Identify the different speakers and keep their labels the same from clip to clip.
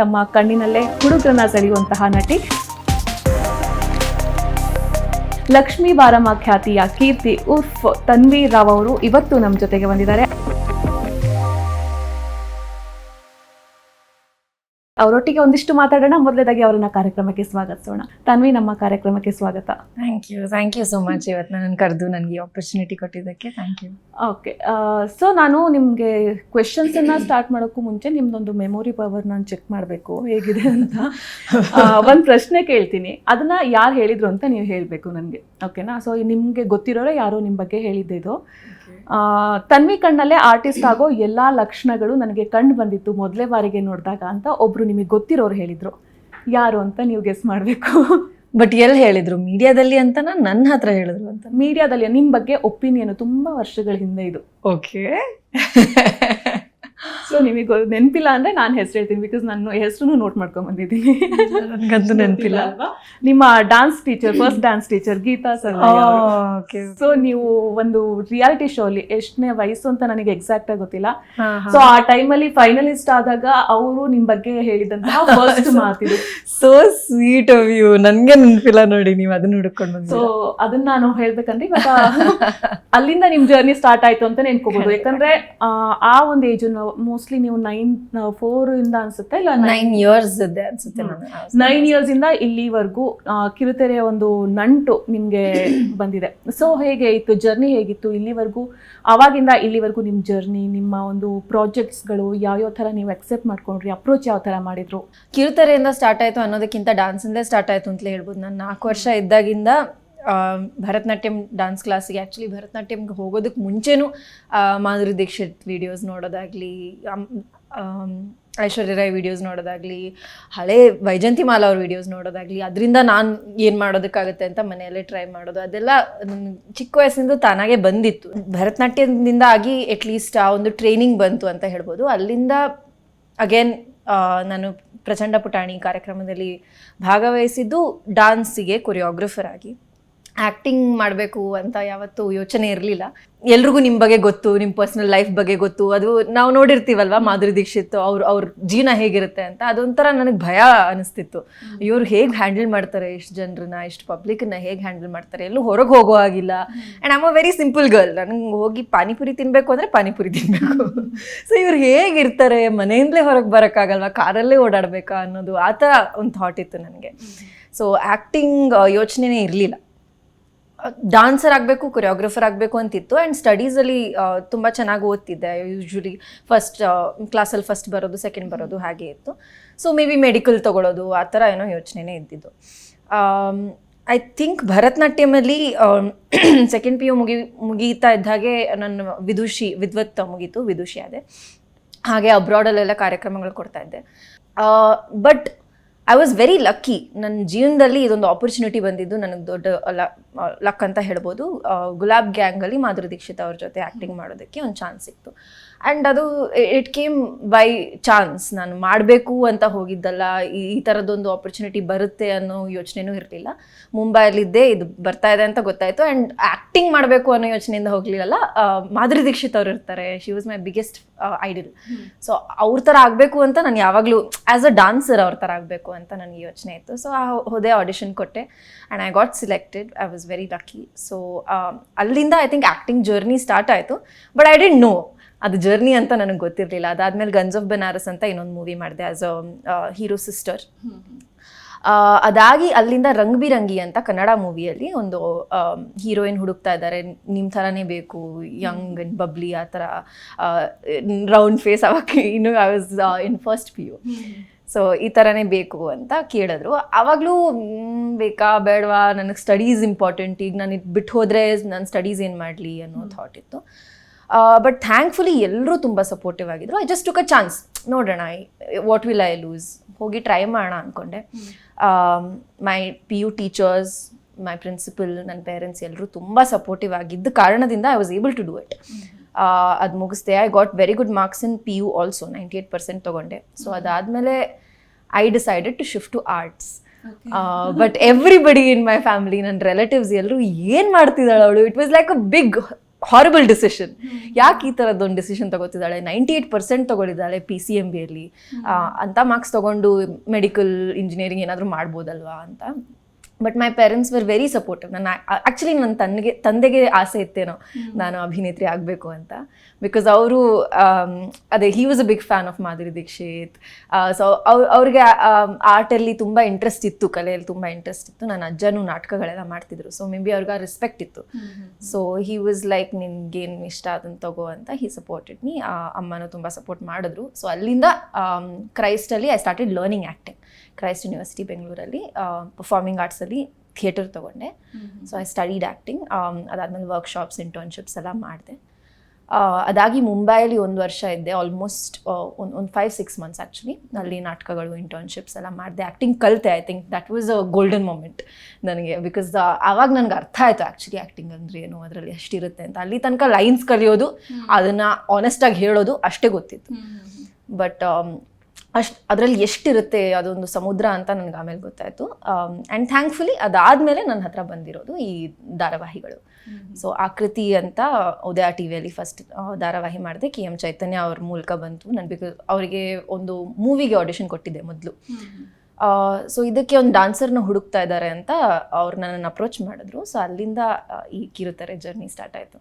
Speaker 1: ತಮ್ಮ ಕಣ್ಣಿನಲ್ಲೇ ಹುಡುಗರನ್ನ ಸೆಳೆಯುವಂತಹ ನಟಿ. ಲಕ್ಷ್ಮೀ ಬಾರಮ್ಮ ಖ್ಯಾತಿಯ ಕೀರ್ತಿ ಉರ್ಫ್ ತನ್ವೀರ್ ರಾವ್ ಅವರು ಇವತ್ತು ನಮ್ಮ ಜೊತೆಗೆ ಬಂದಿದ್ದಾರೆ. ಅವರೊಟ್ಟಿಗೆ ಒಂದಿಷ್ಟು ಮಾತಾಡೋಣ ಮೊದಲೇದಾಗಿ ಅವರನ್ನ ಕಾರ್ಯಕ್ರಮಕ್ಕೆ ಸ್ವಾಗತಿಸೋಣ. ತನ್ವಿ ನಮ್ಮ ಕಾರ್ಯಕ್ರಮಕ್ಕೆ ಸ್ವಾಗತ.
Speaker 2: Thank you thank you so much ಇವತ್ತು ನಾನು ಕರೆದು ನನಗೆ ಆಪರ್ಚುನಿಟಿ ಕೊಟ್ಟಿದ್ದಕ್ಕೆ ಥ್ಯಾಂಕ್ ಯು
Speaker 1: ಓಕೆ ಸೊ ನಾನು ನಿಮಗೆ ಕ್ವೆಶನ್ಸನ್ನು ಸ್ಟಾರ್ಟ್ ಮಾಡೋಕ್ಕೂ ಮುಂಚೆ ನಿಮ್ದೊಂದು ಮೆಮೊರಿ ಪವರ್ ನಾನು ಚೆಕ್ ಮಾಡಬೇಕು ಹೇಗಿದೆ ಅಂತ. ಒಂದು ಪ್ರಶ್ನೆ ಕೇಳ್ತೀನಿ. ಅದನ್ನ ಯಾರು ಹೇಳಿದ್ರು ಅಂತ ನೀವು ಹೇಳಬೇಕು ನನಗೆ ಓಕೆನಾ ಸೊ ನಿಮಗೆ ಗೊತ್ತಿರೋರೇ ಯಾರೋ ನಿಮ್ಮ ಬಗ್ಗೆ ಹೇಳಿದ್ದೆ ಇದು ಆ, ತನ್ವಿ ಕಣ್ಣಲ್ಲೇ ಆರ್ಟಿಸ್ಟ್ ಆಗೋ ಎಲ್ಲ ಲಕ್ಷಣಗಳು ನನಗೆ ಕಂಡು ಬಂದಿತ್ತು ಮೊದಲೇ ಬಾರಿಗೆ ನೋಡಿದಾಗ ಅಂತ ಒಬ್ರು ನಿಮಗೆ ಗೊತ್ತಿರೋರು ಹೇಳಿದ್ರು. ಯಾರು ಅಂತ ನೀವು ಗೆಸ್ ಮಾಡಬೇಕು.
Speaker 2: ಬಟ್ ಎಲ್ಲಿ ಹೇಳಿದ್ರು? ಮೀಡಿಯಾದಲ್ಲಿ ಅಂತ ನನ್ನ ಹತ್ರ ಹೇಳಿದ್ರು ಅಂತ.
Speaker 1: ಮೀಡಿಯಾದಲ್ಲಿ ನಿಮ್ಮ ಬಗ್ಗೆ ಒಪಿನಿಯನ್ ತುಂಬಾ ವರ್ಷಗಳ ಹಿಂದೆ ಇದು.
Speaker 2: ಓಕೆ
Speaker 1: ಸೊ ನಿಮಗೆ ನೆನಪಿಲ್ಲ ಅಂದ್ರೆ ನಾನು ಹೆಸರು ಹೇಳ್ತೀನಿ ಬಿಕಾಸ್ ನಾನು ಹೆಸರು ನೋಟ್ ಮಾಡ್ಕೊಂಡ್ ಬಂದಿದ್ದೀನಿ.
Speaker 2: ನನಗಂತೂ ನೆನಪಿಲ್ಲ.
Speaker 1: ಅಲ್ವಾ? ನಿಮ್ಮ dance teacher first dance teacher Geeta sir
Speaker 2: okay
Speaker 1: so ನೀವು ಒಂದು ರಿಯಾಲಿಟಿ ಶೋ ಅಲ್ಲಿ ಎಷ್ಟನೇ ವಯಸ್ಸು ಅಂತ ನನಗೆ ಎಕ್ಸಾಕ್ಟ್ ಆಗಿ ಗೊತ್ತಿಲ್ಲ. ಸೊ ಆ ಟೈಮಲ್ಲಿ ಫೈನಲಿಸ್ಟ್ ಆದಾಗ ಅವರು ನಿಮ್ಮ ಬಗ್ಗೆ ಹೇಳಿದಂತಹ ಫಸ್ಟ್ ಮಾತಿದ್ರು
Speaker 2: ಸೊ ಸ್ವೀಟ್ ಆಫ್ ಯು ನನಗೆ ನೆನಪಿಲ್ಲ ನೋಡಿ ನೀವು ಅದನ್ನ ಹುಡುಕೊಂಡು
Speaker 1: ಸೊ ಅದನ್ನ ನಾನು ಹೇಳ್ಬೇಕಂದ್ರೆ ಇವಾಗ ಅಲ್ಲಿಂದ ನಿಮ್ಮ ಜರ್ನಿ ಸ್ಟಾರ್ಟ್ ಆಯ್ತು ಅಂತ ನೆನ್ಕೋಬಹುದು ಯಾಕಂದ್ರೆ ಆ, ಆ ಒಂದು ಏಜ್ ಮೋಸ್ಟ್ಲಿ ನೀವು ನೈನ್ ಫೋರ್ ಇಂದ ಅನ್ಸುತ್ತೆ ಇಲ್ಲ
Speaker 2: ನೈನ್ ಇಯರ್ಸ್ ಇದೆ ಅನ್ಸುತ್ತೆ ನಾನು
Speaker 1: ಇಯರ್ಸ್ ಇಂದ ಇಲ್ಲಿವರೆಗೂ ಕಿರುತೆರೆಯ ಒಂದು ನಂಟು ನಿಮ್ಗೆ ಬಂದಿದೆ. ಸೊ ಹೇಗೆ ಇತ್ತು? ಜರ್ನಿ ಹೇಗಿತ್ತು? ಇಲ್ಲಿವರೆಗೂ ಅವಾಗಿಂದ ಇಲ್ಲಿವರೆಗೂ ನಿಮ್ ಜರ್ನಿ ನಿಮ್ಮ ಒಂದು ಪ್ರಾಜೆಕ್ಟ್ಸ್ಗಳು ಯಾವ ಥರ ನೀವು ಅಕ್ಸೆಪ್ಟ್ ಮಾಡ್ಕೊಂಡ್ರಿ? ಅಪ್ರೋಚ್ ಯಾವ ಥರ ಮಾಡಿದ್ರು?
Speaker 2: ಕಿರುತೆರೆಯಿಂದ ಸ್ಟಾರ್ಟ್ ಆಯಿತು ಅನ್ನೋದಕ್ಕಿಂತ ಡಾನ್ಸಿಂದಲೇ ಸ್ಟಾರ್ಟ್ ಆಯಿತು ಅಂತಲೇ ಹೇಳ್ಬೋದು. ನಾನು ನಾಲ್ಕು ವರ್ಷ ಇದ್ದಾಗಿಂದ ಭರತನಾಟ್ಯಂ ಡಾನ್ಸ್ ಕ್ಲಾಸಿಗೆ ಆ್ಯಕ್ಚುಲಿ ಭರತನಾಟ್ಯಂಗೆ ಹೋಗೋದಕ್ಕೆ ಮುಂಚೆನೂ ಮಾಧುರಿ ದೀಕ್ಷಿತ್ ವಿಡಿಯೋಸ್ ನೋಡೋದಾಗಲಿ ಐಶ್ವರ್ಯ ರಾಯ್ ವಿಡಿಯೋಸ್ ನೋಡೋದಾಗಲಿ, ಹಳೆ ವೈಜಂತಿ ಮಾಲಾ ಅವ್ರ ವಿಡಿಯೋಸ್ ನೋಡೋದಾಗಲಿ, ಅದರಿಂದ ನಾನು ಏನು ಮಾಡೋದಕ್ಕಾಗುತ್ತೆ ಅಂತ ಮನೆಯಲ್ಲೇ ಟ್ರೈ ಮಾಡೋದು, ಅದೆಲ್ಲ ಚಿಕ್ಕ ವಯಸ್ಸಿಂದ ತಾನಾಗೆ ಬಂದಿತ್ತು. ಭರತನಾಟ್ಯದಿಂದ ಆಗಿ ಅಟ್ಲೀಸ್ಟ್ ಆ ಒಂದು ಟ್ರೈನಿಂಗ್ ಬಂತು ಅಂತ ಹೇಳ್ಬೋದು. ಅಲ್ಲಿಂದ ಅಗೇನ್ ನಾನು ಪ್ರಚಂಡ ಪುಟಾಣಿ ಕಾರ್ಯಕ್ರಮದಲ್ಲಿ ಭಾಗವಹಿಸಿದ್ದು ಡಾನ್ಸಿಗೆ ಕೊರಿಯೋಗ್ರಫರ್ ಆಗಿ. ಆ್ಯಕ್ಟಿಂಗ್ ಮಾಡಬೇಕು ಅಂತ ಯಾವತ್ತೂ ಯೋಚನೆ ಇರಲಿಲ್ಲ. ಎಲ್ರಿಗೂ ನಿಮ್ಮ ಬಗ್ಗೆ ಗೊತ್ತು ನಿಮ್ಮ ಪರ್ಸ್ನಲ್ ಲೈಫ್ ಬಗ್ಗೆ ಗೊತ್ತು. ಅದು ನಾವು ನೋಡಿರ್ತೀವಲ್ವಾ ಮಾಧುರಿ ದೀಕ್ಷಿತ್ ಅವ್ರ ಅವ್ರ ಜೀವನ ಹೇಗಿರುತ್ತೆ ಅಂತ? ಅದೊಂಥರ ನನಗೆ ಭಯ ಅನಿಸ್ತಿತ್ತು. ಇವ್ರು ಹೇಗೆ ಹ್ಯಾಂಡಲ್ ಮಾಡ್ತಾರೆ ಇಷ್ಟು ಜನರನ್ನ ಇಷ್ಟು ಪಬ್ಲಿಕ್ನ ಹೇಗೆ ಹ್ಯಾಂಡಲ್ ಮಾಡ್ತಾರೆ? ಎಲ್ಲೂ ಹೊರಗೆ ಹೋಗೋ ಆಗಿಲ್ಲ and I'm a very simple girl ನನಗೆ ಹೋಗಿ ಪಾನಿಪುರಿ ತಿನ್ನಬೇಕು ಅಂದರೆ ಪಾನಿಪುರಿ ತಿನ್ನಬೇಕು ಸೊ ಇವ್ರು ಹೇಗಿರ್ತಾರೆ ಮನೆಯಿಂದಲೇ ಹೊರಗೆ ಬರೋಕ್ಕಾಗಲ್ವಾ? ಕಾರಲ್ಲೇ ಓಡಾಡಬೇಕಾ ಅನ್ನೋದು ಆ ಥರ ಒಂದು ಥಾಟ್ ಇತ್ತು ನನಗೆ. ಸೊ ಆ್ಯಕ್ಟಿಂಗ್ ಯೋಚನೆನೇ ಇರಲಿಲ್ಲ. ಡಾನ್ಸರ್ ಆಗಬೇಕು ಕೊರಿಯೋಗ್ರಫರ್ ಆಗಬೇಕು ಅಂತಿತ್ತು. ಆ್ಯಂಡ್ ಸ್ಟಡೀಸಲ್ಲಿ ತುಂಬ ಚೆನ್ನಾಗಿ ಓದ್ತಿದ್ದೆ. ಯೂಶ್ವಲಿ ಫಸ್ಟ್ ಕ್ಲಾಸಲ್ಲಿ ಫಸ್ಟ್ ಬರೋದು ಸೆಕೆಂಡ್ ಬರೋದು ಹಾಗೆ ಇತ್ತು. ಸೊ ಮೇ ಬಿ ಮೆಡಿಕಲ್ ತೊಗೊಳೋದು, ಆ ಥರ ಏನೋ ಯೋಚನೆನೇ ಇದ್ದಿದ್ದು. ಐ ಥಿಂಕ್ ಭರತನಾಟ್ಯಮಲ್ಲಿ ಸೆಕೆಂಡ್ ಪಿ ಯು ಮುಗಿ, ಮುಗೀತಾ ಇದ್ದ ಹಾಗೆ ನನ್ನ ವಿದುಷಿ ವಿದ್ವತ್ ಮುಗೀತು, ವಿದುಷಿ ಆದೆ. ಹಾಗೆ ಅಬ್ರಾಡಲ್ಲೆಲ್ಲ ಕಾರ್ಯಕ್ರಮಗಳು ಕೊಡ್ತಾ ಇದ್ದೆ. But I was very lucky ನನ್ನ ಜೀವನದಲ್ಲಿ ಇದೊಂದು ಆಪರ್ಚುನಿಟಿ ಬಂದಿದ್ದು ನನಗೆ ದೊಡ್ಡ ಲಕ್ ಅಂತ ಹೇಳ್ಬೋದು. ಗುಲಾಬ್ ಗ್ಯಾಂಗಲ್ಲಿ ಮಾಧುರಿ ದೀಕ್ಷಿತ್ ಅವ್ರ ಜೊತೆ ಆ್ಯಕ್ಟಿಂಗ್ ಮಾಡೋದಕ್ಕೆ ಒಂದು ಚಾನ್ಸ್ ಸಿಕ್ತು. ಆ್ಯಂಡ್ ಅದು ಇಟ್ ಕೇಮ್ ಬೈ ಚಾನ್ಸ್ ನಾನು ಮಾಡಬೇಕು ಅಂತ ಹೋಗಿದ್ದಲ್ಲ ಈ ಈ ಥರದ್ದೊಂದು ಆಪರ್ಚುನಿಟಿ ಬರುತ್ತೆ ಅನ್ನೋ ಯೋಚನೆನೂ ಇರಲಿಲ್ಲ. ಮುಂಬೈಲಿದ್ದೆ ಇದು ಬರ್ತಾ ಇದೆ ಅಂತ ಗೊತ್ತಾಯಿತು. ಆ್ಯಂಡ್ ಆ್ಯಕ್ಟಿಂಗ್ ಮಾಡಬೇಕು ಅನ್ನೋ ಯೋಚನೆಯಿಂದ ಹೋಗಲಿಲ್ಲಲ್ಲ ಮಾಧುರಿ ದೀಕ್ಷಿತ್ ಅವ್ರು ಇರ್ತಾರೆ. She was my biggest idol so ಅವ್ರ ಥರ ಆಗಬೇಕು ಅಂತ ನಾನು ಯಾವಾಗಲೂ ಆ್ಯಸ್ ಅ ಡಾನ್ಸರ್ ಅವ್ರ ಥರ ಆಗಬೇಕು ಅಂತ ನನಗೆ ಯೋಚನೆ ಇತ್ತು. ಸೊ ಆ ಹೋದೆ ಆಡಿಷನ್ ಕೊಟ್ಟೆ. And I got selected I was very lucky so ಅಲ್ಲಿಂದ I think acting journey start ಆಯಿತು. ಬಟ್ ಐ ಡೆಂಟ್ ನೋ ಅದು ಜರ್ನಿ ಅಂತ ನನಗೆ ಗೊತ್ತಿರಲಿಲ್ಲ. ಅದಾದಮೇಲೆ ಗನ್ಸ್ ಆಫ್ ಬನಾರಸ್ ಅಂತ ಇನ್ನೊಂದು ಮೂವಿ ಮಾಡಿದೆ ಆಸ್ ಅ ಹೀರೋ ಸಿಸ್ಟರ್ ಅದಾಗಿ ಅಲ್ಲಿಂದ ರಂಗ್ ಬಿರಂಗಿ ಅಂತ ಕನ್ನಡ ಮೂವಿಯಲ್ಲಿ ಒಂದು ಹೀರೋಯಿನ್ ಹುಡುಕ್ತಾ ಇದ್ದಾರೆ ನಿಮ್ಮ ಥರನೇ ಬೇಕು ಯಂಗ್ ಅಂಡ್ ಬಬ್ಲಿ ಆ ಥರ ರೌಂಡ್ ಫೇಸ್ ಅವಾಗ ಇನ್ನು I was in first P U so ಈ ಥರನೇ ಬೇಕು ಅಂತ ಕೇಳಿದ್ರು. ಆವಾಗಲೂ ಬೇಕಾ ಬೇಡವಾ ನನಗೆ ಸ್ಟಡೀಸ್ ಇಂಪಾರ್ಟೆಂಟ್ ಈಗ ನಾನು ಇದು ಬಿಟ್ಟು ಹೋದರೆ ನನ್ನ ಸ್ಟಡೀಸ್ ಏನು ಮಾಡಲಿ? ಅನ್ನೋ ಥಾಟ್ ಇತ್ತು. ಬಟ್ ಥ್ಯಾಂಕ್ಫುಲಿ ಎಲ್ಲರೂ ತುಂಬ ಸಪೋರ್ಟಿವ್ ಆಗಿದ್ರು. I just took a chance ನೋಡೋಣ ವಾಟ್ ವಿಲ್ ಐ ಲೂಸ್ ಹೋಗಿ ಟ್ರೈ ಮಾಡೋಣ ಅಂದ್ಕೊಂಡೆ my P U teachers my principal ನನ್ನ ಪೇರೆಂಟ್ಸ್ ಎಲ್ಲರೂ ತುಂಬ ಸಪೋರ್ಟಿವ್ ಆಗಿದ್ದ ಕಾರಣದಿಂದ I was able to do it ಅದು ಮುಗಿಸ್ದೆ. I got very good marks in P U also ninety eight percent ತೊಗೊಂಡೆ ಸೊ ಅದಾದಮೇಲೆ I decided to shift to arts but everybody in my family ನನ್ನ relatives ಎಲ್ಲರೂ ಏನು ಮಾಡ್ತಿದ್ದಾಳೆ ಅವಳು? It was like a big horrible decision ಯಾಕೆ ಈ ಥರದ್ದೊಂದು ಡಿಸಿಷನ್ ತಗೋತಿದ್ದಾಳೆ? ನೈಂಟಿ ಏಟ್ ಪರ್ಸೆಂಟ್ ತಗೊಂಡಿದ್ದಾಳೆ ಪಿ ಸಿ ಎಂ ಬಿಯಲ್ಲಿ ಅಂಥ ಮಾರ್ಕ್ಸ್ ತಗೊಂಡು ಮೆಡಿಕಲ್ ಇಂಜಿನಿಯರಿಂಗ್ ಏನಾದರೂ ಮಾಡ್ಬೋದಲ್ವಾ ಅಂತ. But my parents were very supportive ನನ್ನ ಆ್ಯಕ್ಚುಲಿ ನನ್ನ ತಂದೆಗೆ ತಂದೆಗೆ ಆಸೆ ಇತ್ತೇನೋ ನಾನು ಅಭಿನೇತ್ರಿ ಆಗಬೇಕು ಅಂತ. ಬಿಕಾಸ್ ಅವರು ಅದೇ he was a big fan of Madhuri Dixit so ಅವ್ರು ಅವ್ರಿಗೆ ಆರ್ಟಲ್ಲಿ ತುಂಬ ಇಂಟ್ರೆಸ್ಟ್ ಇತ್ತು ಕಲೆಯಲ್ಲಿ ತುಂಬ ಇಂಟ್ರೆಸ್ಟ್ ಇತ್ತು. ನನ್ನ ಅಜ್ಜನೂ ನಾಟಕಗಳೆಲ್ಲ ಮಾಡ್ತಿದ್ರು. ಸೊ ಮೇ ಬಿ ಅವ್ರಿಗೆ ಆ ರೆಸ್ಪೆಕ್ಟ್ ಇತ್ತು. ಸೊ ಹಿ ವಾಸ್ ಲೈಕ್ ನಿನ್ಗೇನು ಇಷ್ಟ ಅದನ್ನು ತಗೋ ಅಂತ ಹಿ ಸಪೋರ್ಟೆಡ್ ಮೀ ಅಮ್ಮನೂ ತುಂಬ ಸಪೋರ್ಟ್ ಮಾಡಿದ್ರು. ಸೊ ಅಲ್ಲಿಂದ ಕ್ರೈಸ್ಟಲ್ಲಿ I started learning acting Christ university ಬೆಂಗಳೂರಲ್ಲಿ ಪರ್ಫಾರ್ಮಿಂಗ್ ಆರ್ಟ್ಸಲ್ಲಿ ಥಿಯೇಟರ್ ತೊಗೊಂಡೆ. ಸೊ ಐ ಸ್ಟಡೀಡ್ ಆ್ಯಕ್ಟಿಂಗ್ ಅದಾದಮೇಲೆ ವರ್ಕ್ಶಾಪ್ಸ್ ಇಂಟರ್ನ್ಶಿಪ್ಸ್ ಎಲ್ಲ ಮಾಡಿದೆ. ಅದಾಗಿ ಮುಂಬೈಯಲ್ಲಿ ಒಂದು ವರ್ಷ ಇದ್ದೆ ಆಲ್ಮೋಸ್ಟ್ ಒಂದು ಒಂದು ಫೈವ್ ಸಿಕ್ಸ್ ಮಂತ್ಸ್ ಆ್ಯಕ್ಚುಲಿ ಅಲ್ಲಿ ನಾಟಕಗಳು ಇಂಟರ್ನ್ಶಿಪ್ಸ್ ಎಲ್ಲ ಮಾಡಿದೆ. ಆ್ಯಕ್ಟಿಂಗ್ ಕಲಿತೆ I think that was a golden moment ನನಗೆ ಬಿಕಾಸ್ ಆವಾಗ ನನಗೆ ಅರ್ಥ ಆಯಿತು ಆ್ಯಕ್ಚುಲಿ ಆ್ಯಕ್ಟಿಂಗ್ ಅಂದರೆ ಏನು ಅದರಲ್ಲಿ ಎಷ್ಟಿರುತ್ತೆ ಅಂತ. ಅಲ್ಲಿ ತನಕ ಲೈನ್ಸ್ ಕಲಿಯೋದು ಅದನ್ನು ಆನೆಸ್ಟಾಗಿ ಹೇಳೋದು ಅಷ್ಟೇ ಗೊತ್ತಿತ್ತು. ಬಟ್ ಅಷ್ಟು ಅದರಲ್ಲಿ ಎಷ್ಟಿರುತ್ತೆ ಅದೊಂದು ಸಮುದ್ರ ಅಂತ ನನಗೆ ಆಮೇಲೆ ಗೊತ್ತಾಯಿತು. ಆ್ಯಂಡ್ ಥ್ಯಾಂಕ್ಫುಲಿ ಅದಾದಮೇಲೆ ನನ್ನ ಹತ್ರ ಬಂದಿರೋದು ಈ ಧಾರಾವಾಹಿಗಳು. ಸೊ ಆಕೃತಿ ಅಂತ ಉದಯ ಟಿ ವಿಯಲ್ಲಿ ಫಸ್ಟ್ ಧಾರಾವಾಹಿ ಮಾಡಿದೆ. ಕೆ ಎಂ ಚೈತನ್ಯ ಅವ್ರ ಮೂಲಕ ಬಂತು. ನಾನು ಬಿಕಾಸ್ ಅವರಿಗೆ ಒಂದು ಮೂವಿಗೆ ಆಡಿಷನ್ ಕೊಟ್ಟಿದ್ದೆ ಮೊದಲು. ಸೊ ಇದಕ್ಕೆ ಒಂದು ಡಾನ್ಸರ್ನ ಹುಡುಕ್ತಾ ಇದ್ದಾರೆ ಅಂತ ಅವ್ರು ನನ್ನನ್ನು ಅಪ್ರೋಚ್ ಮಾಡಿದ್ರು. ಸೊ ಅಲ್ಲಿಂದ ಈ ಕಿರುತೆರೆ ಜರ್ನಿ ಸ್ಟಾರ್ಟ್ ಆಯಿತು.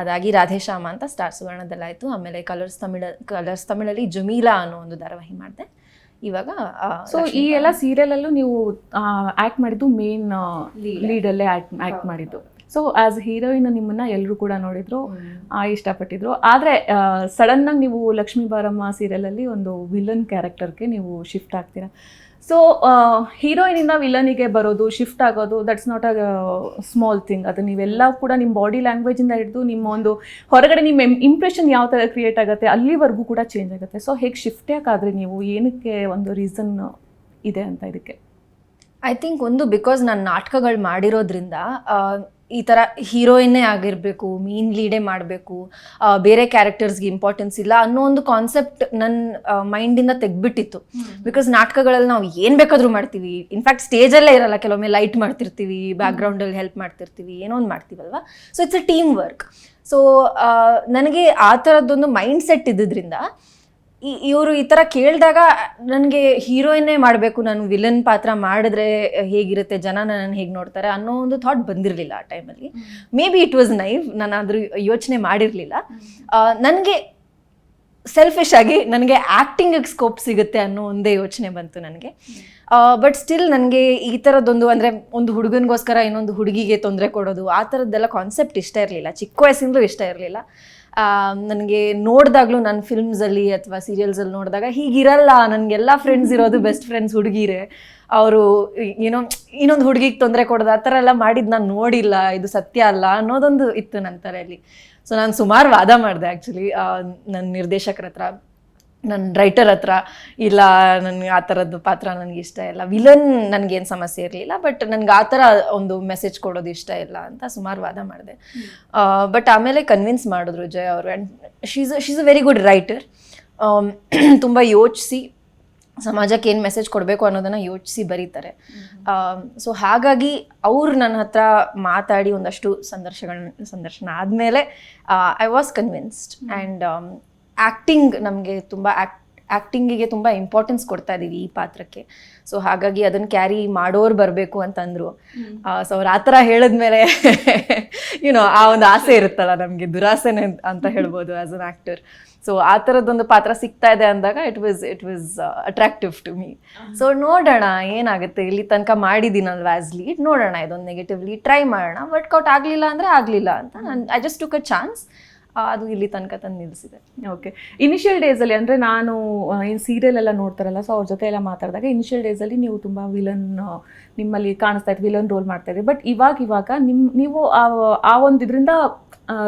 Speaker 2: ಅದಾಗಿ ರಾಧೇಶ್ಯಾಮ ಅಂತ ಸ್ಟಾರ್ ಸುವರ್ಣದಲ್ಲಾಯಿತು. ಆಮೇಲೆ ಕಲರ್ಸ್ ತಮಿಳ ಕಲರ್ಸ್ ತಮಿಳಲ್ಲಿ ಜಮೀಲಾ ಅನ್ನೋ ಒಂದು ಧಾರಾವಾಹಿ ಮಾಡಿದೆ. ಇವಾಗ
Speaker 1: ಸೊ ಈ ಎಲ್ಲ ಸೀರಿಯಲ್ ಅಲ್ಲೂ ನೀವು ಆಕ್ಟ್ ಮಾಡಿದ್ದು ಮೇನ್ ಲೀಡಲ್ಲೇ ಆಕ್ಟ್ ಆಕ್ಟ್ ಮಾಡಿದ್ದು. ಸೊ ಆಸ್ ಹೀರೋಯಿನ್ ನಿಮ್ಮನ್ನ ಎಲ್ಲರೂ ಕೂಡ ನೋಡಿದ್ರು ಇಷ್ಟಪಟ್ಟಿದ್ರು. ಆದರೆ ಸಡನ್ ಆಗಿ ನೀವು ಲಕ್ಷ್ಮೀ ಬಾರಮ್ಮ ಸೀರಿಯಲಲ್ಲಿ ಒಂದು ವಿಲನ್ ಕ್ಯಾರೆಕ್ಟರ್ಗೆ ನೀವು ಶಿಫ್ಟ್ ಆಗ್ತೀರಾ? ಸೊ ಹೀರೋಯಿನಿಂದ ವಿಲನಿಗೆ ಬರೋದು ಶಿಫ್ಟ್ ಆಗೋದು that's not a small thing ಅದು ನೀವೆಲ್ಲ ಕೂಡ ನಿಮ್ಮ ಬಾಡಿ ಲ್ಯಾಂಗ್ವೇಜಿಂದ ಹಿಡಿದು ನಿಮ್ಮ ಒಂದು ಹೊರಗಡೆ ನಿಮ್ಮ ಇಂಪ್ರೆಷನ್ ಯಾವ ಥರ ಕ್ರಿಯೇಟ್ ಆಗುತ್ತೆ, ಅಲ್ಲಿವರೆಗೂ ಕೂಡ ಚೇಂಜ್ ಆಗುತ್ತೆ. ಸೊ ಹೇಗೆ ಶಿಫ್ಟ್ ಯಾಕಾದರೆ ನೀವು? ಏನಕ್ಕೆ ಒಂದು ರೀಸನ್ ಇದೆ ಅಂತ ಇದಕ್ಕೆ?
Speaker 2: ಐ ಥಿಂಕ್ ಒಂದು ಬಿಕಾಸ್ ನಾನು ನಾಟಕಗಳು ಮಾಡಿರೋದ್ರಿಂದ ಈ ಥರ ಹೀರೋಯಿನ್ನೇ ಆಗಿರಬೇಕು ಮೀನ್ ಲೀಡೇ ಮಾಡಬೇಕು ಬೇರೆ ಕ್ಯಾರೆಕ್ಟರ್ಸ್ಗೆ ಇಂಪಾರ್ಟೆನ್ಸ್ ಇಲ್ಲ ಅನ್ನೋ ಒಂದು ಕಾನ್ಸೆಪ್ಟ್ ನನ್ನ ಮೈಂಡಿಂದ ತೆಗ್ಬಿಟ್ಟಿತ್ತು ಬಿಕಾಸ್ ನಾಟಕಗಳಲ್ಲಿ ನಾವು ಏನು ಬೇಕಾದರೂ ಮಾಡ್ತೀವಿ. ಇನ್ಫ್ಯಾಕ್ಟ್ ಸ್ಟೇಜಲ್ಲೇ ಇರಲ್ಲ ಕೆಲವೊಮ್ಮೆ ಲೈಟ್ ಮಾಡ್ತಿರ್ತೀವಿ ಬ್ಯಾಕ್ಗ್ರೌಂಡಲ್ಲಿ ಹೆಲ್ಪ್ ಮಾಡ್ತಿರ್ತೀವಿ ಏನೋ ಒಂದು ಮಾಡ್ತೀವಲ್ವ? So it's a team work so ನನಗೆ ಆ ಥರದ್ದೊಂದು ಮೈಂಡ್ ಸೆಟ್ ಇದ್ದಿದ್ರಿಂದ ಇವರು ಈ ಥರ ಕೇಳಿದಾಗ ನನಗೆ ಹೀರೋಯಿನ್ನೇ ಮಾಡಬೇಕು ನಾನು ವಿಲನ್ ಪಾತ್ರ ಮಾಡಿದ್ರೆ ಹೇಗಿರುತ್ತೆ ಜನ ನನ್ನನ್ನು ಹೇಗೆ ನೋಡ್ತಾರೆ ಅನ್ನೋ ಒಂದು ಥಾಟ್ ಬಂದಿರಲಿಲ್ಲ ಆ ಟೈಮಲ್ಲಿ maybe it was naive ನಾನು ಆದರೂ ಯೋಚನೆ ಮಾಡಿರಲಿಲ್ಲ. ನನಗೆ ಸೆಲ್ಫಿಶ್ ಆಗಿ ನನಗೆ ಆ್ಯಕ್ಟಿಂಗಿಗೆ ಸ್ಕೋಪ್ ಸಿಗುತ್ತೆ ಅನ್ನೋ ಒಂದೇ ಯೋಚನೆ ಬಂತು ನನಗೆ. ಬಟ್ ಸ್ಟಿಲ್ ನನಗೆ ಈ ಥರದ್ದೊಂದು ಅಂದರೆ ಒಂದು ಹುಡುಗನಿಗೋಸ್ಕರ ಇನ್ನೊಂದು ಹುಡುಗಿಗೆ ತೊಂದರೆ ಕೊಡೋದು ಆ ಥರದ್ದೆಲ್ಲ ಕಾನ್ಸೆಪ್ಟ್ ಇಷ್ಟ ಇರಲಿಲ್ಲ. ಚಿಕ್ಕ ವಯಸ್ಸಿಂದಲೂ ಇಷ್ಟ ಇರಲಿಲ್ಲ. ನನಗೆ ನೋಡಿದಾಗಲೂ ನನ್ನ ಫಿಲ್ಮ್ಸಲ್ಲಿ ಅಥವಾ ಸೀರಿಯಲ್ಸಲ್ಲಿ ನೋಡಿದಾಗ ಹೀಗಿರಲ್ಲ, ನನಗೆಲ್ಲ ಫ್ರೆಂಡ್ಸ್ ಇರೋದು ಬೆಸ್ಟ್ ಫ್ರೆಂಡ್ಸ್ ಹುಡುಗಿರೇ. ಅವರು, ಏನೋ, ಇನ್ನೊಂದು ಹುಡುಗಿಗೆ ತೊಂದರೆ ಕೊಡೋದು, ಆ ಥರ ಎಲ್ಲ ಮಾಡಿದ್ದು ನಾನು ನೋಡಿಲ್ಲ, ಇದು ಸತ್ಯ ಅಲ್ಲ ಅನ್ನೋದೊಂದು ಇತ್ತು ನನ್ನ ತಲೆಯಲ್ಲಿ. ಸೊ ನಾನು ಸುಮಾರು ವಾದ ಮಾಡಿದೆ ಆ್ಯಕ್ಚುಲಿ ನನ್ನ ನಿರ್ದೇಶಕರ ಹತ್ರ. ನನ್ನ ರೈಟರ್ ಹತ್ರ ಇಲ್ಲ ನನಗೆ ಆ ಥರದ್ದು ಪಾತ್ರ ನನಗೆ ಇಷ್ಟ ಇಲ್ಲ. ವಿಲನ್ ನನಗೇನು ಸಮಸ್ಯೆ ಇರಲಿಲ್ಲ ಬಟ್ ನನಗೆ ಆ ಥರ ಒಂದು ಮೆಸೇಜ್ ಕೊಡೋದು ಇಷ್ಟ ಇಲ್ಲ ಅಂತ ಸುಮಾರು ವಾದ ಮಾಡಿದೆ. ಬಟ್ ಆಮೇಲೆ ಕನ್ವಿನ್ಸ್ ಮಾಡಿದ್ರು ಜಯ ಅವರು. And she's she's a very good writer ತುಂಬ ಯೋಚಿಸಿ ಸಮಾಜಕ್ಕೆ ಏನು ಮೆಸೇಜ್ ಕೊಡಬೇಕು ಅನ್ನೋದನ್ನು ಯೋಚಿಸಿ ಬರೀತಾರೆ. ಸೊ ಹಾಗಾಗಿ ಅವ್ರು ನನ್ನ ಹತ್ರ ಮಾತಾಡಿ ಒಂದಷ್ಟು ಸಂದರ್ಶನ ಸಂದರ್ಶನ ಆದಮೇಲೆ I was convinced and acting ನಮಗೆ ತುಂಬ ಆ್ಯಕ್ಟ್ ಆ್ಯಕ್ಟಿಂಗಿಗೆ ತುಂಬ ಇಂಪಾರ್ಟೆನ್ಸ್ ಕೊಡ್ತಾ ಇದ್ದೀವಿ ಈ ಪಾತ್ರಕ್ಕೆ. ಸೊ ಹಾಗಾಗಿ ಅದನ್ನು ಕ್ಯಾರಿ ಮಾಡೋರು ಬರಬೇಕು ಅಂತಂದರು. ಸೊ ಅವ್ರು ಆ ಥರ ಹೇಳಿದ್ಮೇಲೆ ಯುನೋ ಆ ಒಂದು ಆಸೆ ಇರುತ್ತಲ್ಲ ನಮಗೆ ದುರಾಸೆನೆ ಅಂತ ಹೇಳ್ಬೋದು ಆ್ಯಸ್ ಅನ್ ಆ್ಯಕ್ಟರ್ ಸೊ ಆ ಥರದ್ದೊಂದು ಪಾತ್ರ ಸಿಗ್ತಾ ಇದೆ ಅಂದಾಗ it was it was attractive to me so ನೋಡೋಣ ಏನಾಗುತ್ತೆ ಇಲ್ಲಿ ತನಕ ಮಾಡಿದ್ದೀನಲ್ವ ಆ್ಯಸ್ ಲೀಡ್ ನೋಡೋಣ ಇದೊಂದು ನೆಗೆಟಿವ್ಲಿ ಲೀಡ್ ಟ್ರೈ ಮಾಡೋಣ. ವರ್ಕೌಟ್ ಆಗಲಿಲ್ಲ ಅಂದರೆ ಆಗಲಿಲ್ಲ ಅಂತ ನಾನು I just took a chance ಅದು ಇಲ್ಲಿ ತನಕ ತಂದು ನಿಲ್ಲಿಸಿದೆ.
Speaker 1: ಓಕೆ ಇನಿಷಿಯಲ್ ಡೇಸಲ್ಲಿ ಅಂದರೆ ನಾನು ಏನು ಸೀರಿಯಲ್ ಎಲ್ಲ ನೋಡ್ತಾರಲ್ಲ ಸೊ ಅವ್ರ ಜೊತೆ ಎಲ್ಲ ಮಾತಾಡಿದಾಗ ಇನಿಷಿಯಲ್ ಡೇಸಲ್ಲಿ ನೀವು ತುಂಬ ವಿಲನ್ ನಿಮ್ಮಲ್ಲಿ ಕಾಣಿಸ್ತಾ ಇತ್ತು ವಿಲನ್ ರೋಲ್ ಮಾಡ್ತಾ ಇದ್ರಿ. ಬಟ್ ಇವಾಗ ಇವಾಗ ನಿಮ್ಮ ನೀವು ಆ- ಒಂದು ಇದರಿಂದ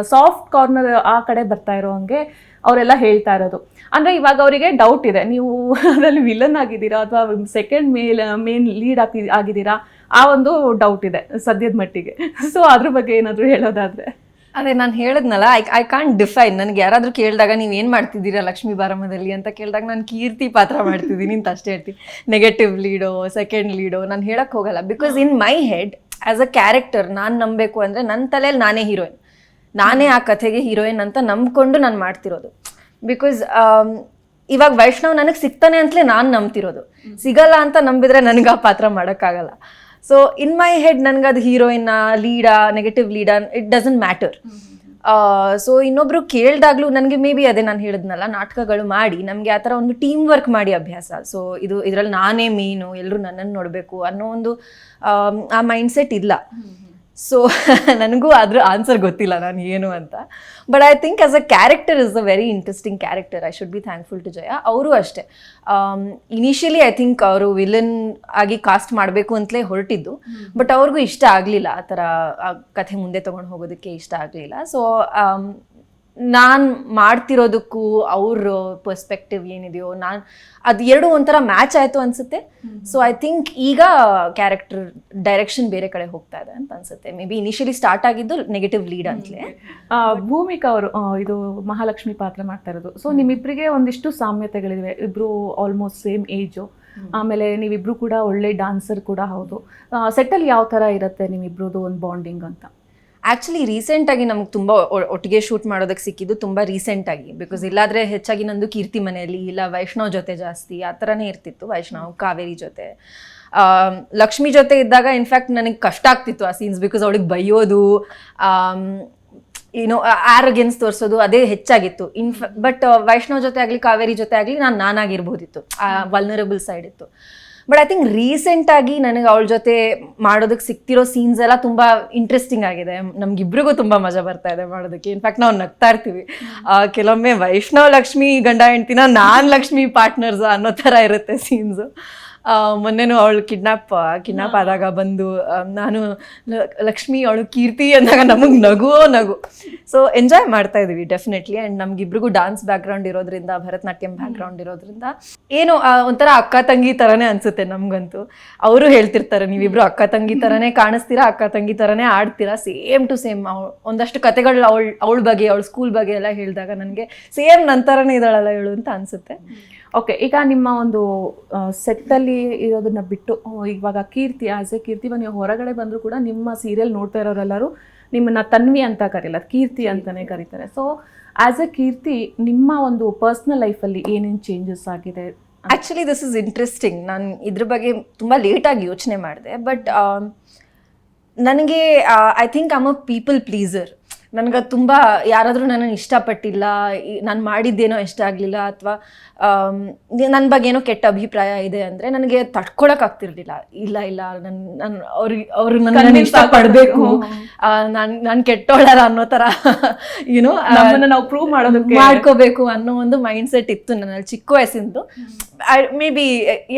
Speaker 1: ಸಾಫ್ಟ್ ಕಾರ್ನರ್ ಆ ಕಡೆ ಬರ್ತಾ ಇರೋ ಹಂಗೆ ಅವರೆಲ್ಲ ಹೇಳ್ತಾ ಇರೋದು. ಅಂದರೆ ಇವಾಗ ಅವರಿಗೆ ಡೌಟ್ ಇದೆ. ನೀವು ಅದರಲ್ಲಿ ವಿಲನ್ ಆಗಿದ್ದೀರಾ ಅಥವಾ ಸೆಕೆಂಡ್ ಮೇಲ್ ಮೇನ್ ಲೀಡ್ ಆಗಿ ಆಗಿದ್ದೀರಾ? ಆ ಒಂದು ಡೌಟ್ ಇದೆ ಸದ್ಯದ ಮಟ್ಟಿಗೆ. ಸೊ ಅದ್ರ ಬಗ್ಗೆ ಏನಾದರೂ ಹೇಳೋದಾದ್ರೆ.
Speaker 2: ಅದೇ ನಾನು ಹೇಳಿದ್ನಲ್ಲ ಐ ಐ ಕಾಂಟ್ ಡಿಫೈನ್ ನನಗೆ ಯಾರಾದರೂ ಕೇಳಿದಾಗ ನೀವು ಏನು ಮಾಡ್ತಿದ್ದೀರಾ ಲಕ್ಷ್ಮೀ ಬಾರಮದಲ್ಲಿ ಅಂತ ಕೇಳಿದಾಗ ನಾನು ಕೀರ್ತಿ ಪಾತ್ರ ಮಾಡ್ತಿದ್ದೀನಿ ಅಂತ ಅಷ್ಟೇ ಹೇಳ್ತೀನಿ. ನೆಗೆಟಿವ್ ಲೀಡೋ ಸೆಕೆಂಡ್ ಲೀಡೋ ನಾನು ಹೇಳಕ್ಕೆ ಹೋಗಲ್ಲ. Because in my head as a character ನಾನು ನಂಬಬೇಕು ಅಂದರೆ ನನ್ನ ತಲೆಯಲ್ಲಿ ನಾನೇ ಹೀರೋಯಿನ್ ನಾನೇ ಆ ಕಥೆಗೆ ಹೀರೋಯಿನ್ ಅಂತ ನಂಬ್ಕೊಂಡು ನಾನು ಮಾಡ್ತಿರೋದು. ಬಿಕಾಸ್ ಇವಾಗ ವೈಷ್ಣವ್ ನನಗೆ ಸಿಗ್ತಾನೆ ಅಂತಲೇ ನಾನು ನಂಬ್ತಿರೋದು. ಸಿಗಲ್ಲ ಅಂತ ನಂಬಿದ್ರೆ ನನಗೆ ಆ ಪಾತ್ರ ಮಾಡೋಕ್ಕಾಗಲ್ಲ. ಸೊ ಇನ್ ಮೈ ಹೆಡ್ ನನಗೆ ಅದು ಹೀರೋಯಿನ್ನ ಲೀಡಾ ನೆಗೆಟಿವ್ ಲೀಡಾ ಇಟ್ ಡಸಂಟ್ ಮ್ಯಾಟರ್ ಸೊ ಇನ್ನೊಬ್ರು ಕೇಳಿದಾಗ್ಲೂ ನನಗೆ ಮೇ ಬಿ ಅದೇ ನಾನು ಹೇಳಿದ್ನಲ್ಲ, ನಾಟಕಗಳು ಮಾಡಿ, ನಮಗೆ ಆ ಥರ ಒಂದು ಟೀಮ್ ವರ್ಕ್ ಮಾಡಿ ಅಭ್ಯಾಸ. ಸೊ ಇದು ಇದರಲ್ಲಿ ನಾನೇ ಮೇನು ಎಲ್ಲರೂ ನನ್ನನ್ನು ನೋಡಬೇಕು ಅನ್ನೋ ಒಂದು, ಆ ಮೈಂಡ್ಸೆಟ್ ಇಲ್ಲ. ಸೊ ನನಗೂ ಅದ್ರ ಆನ್ಸರ್ ಗೊತ್ತಿಲ್ಲ ನಾನು ಏನು ಅಂತ. But I think as a character is a very interesting character I should be thankful to Jaya ಅವರು ಅಷ್ಟೇ. ಇನಿಷಿಯಲಿ ಐ ಥಿಂಕ್ ಅವರು ವಿಲನ್ ಆಗಿ ಕಾಸ್ಟ್ ಮಾಡಬೇಕು ಅಂತಲೇ ಹೊರಟಿದ್ದು. ಬಟ್ ಅವ್ರಿಗೂ ಇಷ್ಟ ಆಗಲಿಲ್ಲ. ಆ ಥರ ಕಥೆ ಮುಂದೆ ತೊಗೊಂಡು ಹೋಗೋದಕ್ಕೆ ಇಷ್ಟ ಆಗಲಿಲ್ಲ. ಸೊ ನಾನು ಮಾಡ್ತಿರೋದಕ್ಕೂ ಅವ್ರ ಪರ್ಸ್ಪೆಕ್ಟಿವ್ ಏನಿದೆಯೋ ನಾನು ಅದು ಎರಡು ಒಂಥರ ಮ್ಯಾಚ್ ಆಯಿತು ಅನ್ಸುತ್ತೆ. ಸೊ ಐ ಥಿಂಕ್ ಈಗ ಕ್ಯಾರೆಕ್ಟರ್ ಡೈರೆಕ್ಷನ್ ಬೇರೆ ಕಡೆ ಹೋಗ್ತಾ ಇದೆ ಅಂತ ಅನ್ಸುತ್ತೆ. ಮೇ ಬಿ ಇನಿಷಿಯಲಿ ಸ್ಟಾರ್ಟ್ ಆಗಿದ್ದು ನೆಗೆಟಿವ್ ಲೀಡ್ ಅಂತಲೇ.
Speaker 1: ಭೂಮಿಕಾ ಅವರು ಇದು ಮಹಾಲಕ್ಷ್ಮಿ ಪಾತ್ರ ಮಾಡ್ತಾ ಇರೋದು. ಸೊ ನಿಮ್ಮಿಬ್ಬರಿಗೆ ಒಂದಿಷ್ಟು ಸಾಮ್ಯತೆಗಳಿವೆ. ಇಬ್ಬರು ಆಲ್ಮೋಸ್ಟ್ ಸೇಮ್ ಏಜು ಆಮೇಲೆ ನೀವಿಬ್ರು ಕೂಡ ಒಳ್ಳೆ ಡಾನ್ಸರ್ ಕೂಡ ಹೌದು. ಸೆಟ್ಟಲ್ಲಿ ಯಾವ ಥರ ಇರುತ್ತೆ ನಿಮ್ಮಿಬ್ರದ್ದು ಒಂದು ಬಾಂಡಿಂಗ್ ಅಂತ?
Speaker 2: ಆ್ಯಕ್ಚುಲಿ ರೀಸೆಂಟಾಗಿ ನಮ್ಗೆ ತುಂಬ ಒಟ್ಟಿಗೆ ಶೂಟ್ ಮಾಡೋದಕ್ಕೆ ಸಿಕ್ಕಿದ್ದು ತುಂಬ ರೀಸೆಂಟಾಗಿ ಬಿಕಾಸ್ ಇಲ್ಲಾದರೆ ಹೆಚ್ಚಾಗಿ ನಂದು ಕೀರ್ತಿ ಮನೆಯಲ್ಲಿ, ಇಲ್ಲ ವೈಷ್ಣವ್ ಜೊತೆ ಜಾಸ್ತಿ, ಆ ಥರನೇ ಇರ್ತಿತ್ತು. ವೈಷ್ಣವ್, ಕಾವೇರಿ ಜೊತೆ. ಲಕ್ಷ್ಮಿ ಜೊತೆ ಇದ್ದಾಗ ಇನ್ಫ್ಯಾಕ್ಟ್ ನನಗೆ ಕಷ್ಟ ಆಗ್ತಿತ್ತು ಆ ಸೀನ್ಸ್ ಬಿಕಾಸ್ ಅವಳಿಗೆ ಬೈಯೋದು ಏನೋ ಆರೋಗ್ಯನ್ಸ್ ತೋರಿಸೋದು ಅದೇ ಹೆಚ್ಚಾಗಿತ್ತು. ಇನ್ಫ ಬಟ್ ವೈಷ್ಣವ್ ಜೊತೆ ಆಗಲಿ, ಕಾವೇರಿ ಜೊತೆ ಆಗಲಿ ನಾನು ನಾನಾಗಿರ್ಬೋದಿತ್ತು. ಆ ವಲ್ನರಬಲ್ ಸೈಡ್ ಇತ್ತು. ಬಟ್ ಐ ಥಿಂಕ್ ರೀಸೆಂಟಾಗಿ ನನಗೆ ಅವಳ ಜೊತೆ ಮಾಡೋದಕ್ಕೆ ಸಿಕ್ತಿರೋ ಸೀನ್ಸ್ ಎಲ್ಲ ತುಂಬ ಇಂಟ್ರೆಸ್ಟಿಂಗ್ ಆಗಿದೆ. ನಮ್ಗಿಬ್ರಿಗೂ ತುಂಬ ಮಜಾ ಬರ್ತಾ ಇದೆ ಮಾಡೋದಕ್ಕೆ. ಇನ್ಫ್ಯಾಕ್ಟ್ ನಾವು ನಗ್ತಾ ಇರ್ತೀವಿ. ಕೆಲವೊಮ್ಮೆ ವೈಷ್ಣವ್ ಲಕ್ಷ್ಮಿ ಗಂಡ ಹೆಂಡ್ತಿನ ನಾನ್ ಲಕ್ಷ್ಮಿ ಪಾರ್ಟ್ನರ್ಸ್ ಅನ್ನೋ ಥರ ಇರುತ್ತೆ ಸೀನ್ಸು ಮೊನ್ನೆನೂ ಅವಳು ಕಿಡ್ನಾಪ್ ಕಿಡ್ನಾಪ್ ಆದಾಗ ಬಂದು ನಾನು ಲಕ್ಷ್ಮಿ ಅವಳು ಕೀರ್ತಿ ಅಂದಾಗ ನಮಗೆ ನಗುವೋ ನಗು. ಸೊ ಎಂಜಾಯ್ ಮಾಡ್ತಾ ಇದೀವಿ ಡೆಫಿನೆಟ್ಲಿ ಆ್ಯಂಡ್ ನಮಗಿಬ್ರಿಗೂ ಡಾನ್ಸ್ ಬ್ಯಾಕ್ಗ್ರೌಂಡ್ ಇರೋದ್ರಿಂದ ಭರತನಾಟ್ಯಂ ಬ್ಯಾಕ್ಗ್ರೌಂಡ್ ಇರೋದ್ರಿಂದ ಏನು ಒಂಥರ ಅಕ್ಕ ತಂಗಿ ಥರನೇ ಅನ್ಸುತ್ತೆ ನಮಗಂತೂ. ಅವರು ಹೇಳ್ತಿರ್ತಾರೆ ನೀವಿಬ್ರು ಅಕ್ಕ ತಂಗಿ ಥರನೇ ಕಾಣಿಸ್ತೀರಾ ಅಕ್ಕ ತಂಗಿ ಥರನೇ ಆಡ್ತೀರಾ? ಸೇಮ್ ಟು ಸೇಮ್ ಒಂದಷ್ಟು ಕತೆಗಳು ಅವಳು ಅವಳ ಬಗ್ಗೆ ಅವಳ ಸ್ಕೂಲ್ ಬಗ್ಗೆ ಎಲ್ಲ ಹೇಳಿದಾಗ ನನಗೆ ಸೇಮ್ ನನ್ನ ಥರನೇ ಇದ್ದಾಳಲ್ಲ ಹೇಳು ಅಂತ ಅನ್ಸುತ್ತೆ.
Speaker 1: ಓಕೆ ಈಗ ನಿಮ್ಮ ಒಂದು ಸೆಟ್ಟಲ್ಲಿ ಇರೋದನ್ನ ಬಿಟ್ಟು ಇವಾಗ ಕೀರ್ತಿ ಆಸ್ ಎ ಕೀರ್ತಿ ನೀವು ಹೊರಗಡೆ ಬಂದರೂ ಕೂಡ ನಿಮ್ಮ ಸೀರಿಯಲ್ ನೋಡ್ತಾ ಇರೋರೆಲ್ಲರೂ ನಿಮ್ಮನ್ನ ತನ್ವಿ ಅಂತ ಕರೀಲ್ಲ ಕೀರ್ತಿ ಅಂತಲೇ ಕರೀತಾರೆ. ಸೊ ಆ್ಯಸ್ ಎ ಕೀರ್ತಿ ನಿಮ್ಮ ಒಂದು ಪರ್ಸ್ನಲ್ ಲೈಫಲ್ಲಿ ಏನೇನು ಚೇಂಜಸ್ ಆಗಿದೆ?
Speaker 2: ಆ್ಯಕ್ಚುಲಿ ದಿಸ್ ಇಸ್ ಇಂಟ್ರೆಸ್ಟಿಂಗ್ ನಾನು ಇದ್ರ ಬಗ್ಗೆ ತುಂಬ ಲೇಟಾಗಿ ಯೋಚನೆ ಮಾಡಿದೆ ಬಟ್ ನನಗೆ I think I'm a people pleaser ನನಗೆ ತುಂಬ ಯಾರಾದರೂ ನನ್ನನ್ನು ಇಷ್ಟಪಟ್ಟಿಲ್ಲ ನಾನು ಮಾಡಿದ್ದೇನೋ ಇಷ್ಟ ಆಗಲಿಲ್ಲ ಅಥವಾ ನನ್ನ ಬಗ್ಗೆ ಏನೋ ಕೆಟ್ಟ ಅಭಿಪ್ರಾಯ ಇದೆ ಅಂದರೆ ನನಗೆ ತಡ್ಕೊಳಕ್ಕಾಗ್ತಿರ್ಲಿಲ್ಲ ಇಲ್ಲ ಇಲ್ಲ ನನ್ನ ನಾನು ಅವ್ರಿಗೆ ಅವರು ನನ್ನ ಇಷ್ಟಪಡಬೇಕು. ನಾನು ನಾನು ಕೆಟ್ಟೋಳರ ಅನ್ನೋ ಥರ ಏನೋ
Speaker 1: ನಮ್ಮನ್ನ ನಾವು ಪ್ರೂವ್ ಮಾಡೋದಕ್ಕೆ
Speaker 2: ಮಾಡ್ಕೋಬೇಕು ಅನ್ನೋ ಒಂದು ಮೈಂಡ್ ಸೆಟ್ ಇತ್ತು ನನ್ನಲ್ಲಿ ಚಿಕ್ಕ ವಯಸ್ಸಿಂದು. ಮೇ ಬಿ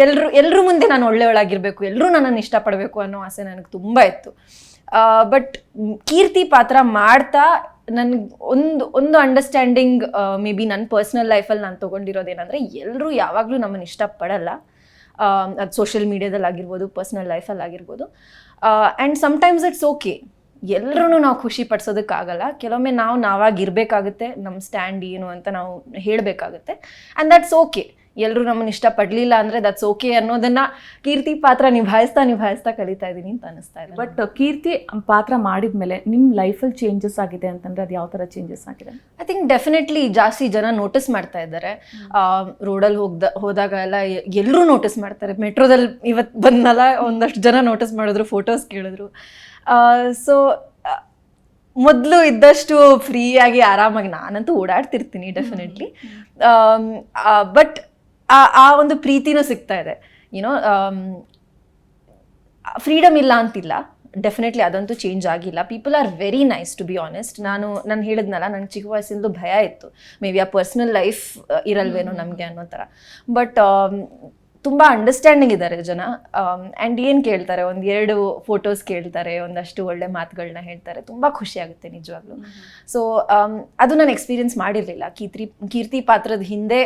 Speaker 2: ಎಲ್ಲರೂ ಎಲ್ಲರೂ ಮುಂದೆ ನಾನು ಒಳ್ಳೆಯವಳಾಗಿರಬೇಕು ಎಲ್ಲರೂ ನನ್ನನ್ನು ಇಷ್ಟಪಡಬೇಕು ಅನ್ನೋ ಆಸೆ ನನಗೆ ತುಂಬ ಇತ್ತು. ಬಟ್ ಕೀರ್ತಿ ಪಾತ್ರ ಮಾಡ್ತಾ ನನ್ಗೆ ಒಂದು ಒಂದು ಅಂಡರ್ಸ್ಟ್ಯಾಂಡಿಂಗ್ ಮೇ ಬಿ ನನ್ನ ಪರ್ಸ್ನಲ್ ಲೈಫಲ್ಲಿ ನಾನು ತೊಗೊಂಡಿರೋದೇನೆಂದರೆ ಎಲ್ಲರೂ ಯಾವಾಗಲೂ ನಮ್ಮನ್ನು ಇಷ್ಟಪಡಲ್ಲ. ಅದು ಸೋಷಿಯಲ್ ಮೀಡಿಯಾದಲ್ಲಿ ಆಗಿರ್ಬೋದು ಪರ್ಸ್ನಲ್ ಲೈಫಲ್ಲಿ ಆಗಿರ್ಬೋದು. ಆ್ಯಂಡ್ ಸಮ್ಟೈಮ್ಸ್ ಇಟ್ಸ್ ಓಕೆ ಎಲ್ಲರೂ ನಾವು ಖುಷಿ ಪಡಿಸೋದಕ್ಕಾಗಲ್ಲ. ಕೆಲವೊಮ್ಮೆ ನಾವು ನಾವಾಗಿರಬೇಕಾಗುತ್ತೆ ನಮ್ಮ ಸ್ಟ್ಯಾಂಡ್ ಏನು ಅಂತ ನಾವು ಹೇಳಬೇಕಾಗುತ್ತೆ. ಆ್ಯಂಡ್ ದಟ್ಸ್ ಓಕೆ ಎಲ್ಲರೂ ನಮ್ಮನ್ನು ಇಷ್ಟಪಡಲಿಲ್ಲ ಅಂದರೆ ದಟ್ಸ್ ಓಕೆ ಅನ್ನೋದನ್ನ ಕೀರ್ತಿ ಪಾತ್ರ ನಿಭಾಯಿಸ್ತಾ ನಿಭಾಯಿಸ್ತಾ ಕಲಿತಾ ಇದ್ದೀನಿ ಅಂತ ಅನಿಸ್ತಾ ಇದೆ
Speaker 1: ಬಟ್ ಕೀರ್ತಿ ಪಾತ್ರ ಮಾಡಿದ್ಮೇಲೆ ನಿಮ್ಮ ಲೈಫಲ್ಲಿ ಚೇಂಜಸ್ ಆಗಿದೆ ಅಂತಂದ್ರೆ ಅದು ಯಾವ ಥರ ಚೇಂಜಸ್ ಆಗಿದೆ?
Speaker 2: ಐ ಥಿಂಕ್ ಡೆಫಿನೆಟ್ಲಿ ಜಾಸ್ತಿ ಜನ ನೋಟಿಸ್ ಮಾಡ್ತಾ ಇದ್ದಾರೆ. ರೋಡಲ್ಲಿ ಹೋಗ್ದ ಹೋದಾಗ ಎಲ್ಲ ಎಲ್ಲರೂ ನೋಟಿಸ್ ಮಾಡ್ತಾರೆ. ಮೆಟ್ರೋದಲ್ಲಿ ಇವತ್ತು ಬಂದಲ್ಲ ಒಂದಷ್ಟು ಜನ ನೋಟಿಸ್ ಮಾಡಿದ್ರು ಫೋಟೋಸ್ ಕೇಳಿದ್ರು. ಸೊ ಮೊದಲು ಇದ್ದಷ್ಟು ಫ್ರೀಯಾಗಿ ಆರಾಮಾಗಿ ನಾನಂತೂ ಓಡಾಡ್ತಿರ್ತೀನಿ ಡೆಫಿನೆಟ್ಲಿ ಬಟ್ ಆ ಒಂದು ಪ್ರೀತಿನೂ ಸಿಗ್ತಾ ಇದೆ. ಯುನೋ ಫ್ರೀಡಮ್ ಇಲ್ಲ ಅಂತಿಲ್ಲ. ಡೆಫಿನೆಟ್ಲಿ ಅದಂತೂ ಚೇಂಜ್ ಆಗಿಲ್ಲ. People are very nice to be honest ನಾನು ನಾನು ಹೇಳಿದ್ನಲ್ಲ ನನ್ನ ಚಿಕ್ಕ ವಯಸ್ಸಿಂದ ಭಯ ಇತ್ತು. ಮೇ ಬಿ ಆ ಪರ್ಸ್ನಲ್ ಲೈಫ್ ಇರಲ್ವೇನೋ ನಮಗೆ ಅನ್ನೋ ಥರ. ಬಟ್ ತುಂಬ ಅಂಡರ್ಸ್ಟ್ಯಾಂಡಿಂಗ್ ಇದ್ದಾರೆ ಜನ. ಆ್ಯಂಡ್ ಏನು ಕೇಳ್ತಾರೆ? ಒಂದು ಎರಡು ಫೋಟೋಸ್ ಕೇಳ್ತಾರೆ ಒಂದಷ್ಟು ಒಳ್ಳೆ ಮಾತುಗಳನ್ನ ಹೇಳ್ತಾರೆ. ತುಂಬ ಖುಷಿ ಆಗುತ್ತೆ ನಿಜವಾಗ್ಲೂ. ಸೊ ಅದು ನಾನು ಎಕ್ಸ್ಪೀರಿಯನ್ಸ್ ಮಾಡಿರಲಿಲ್ಲ. ಕೀರ್ತಿ ಕೀರ್ತಿ ಪಾತ್ರದ ಹಿಂದೆ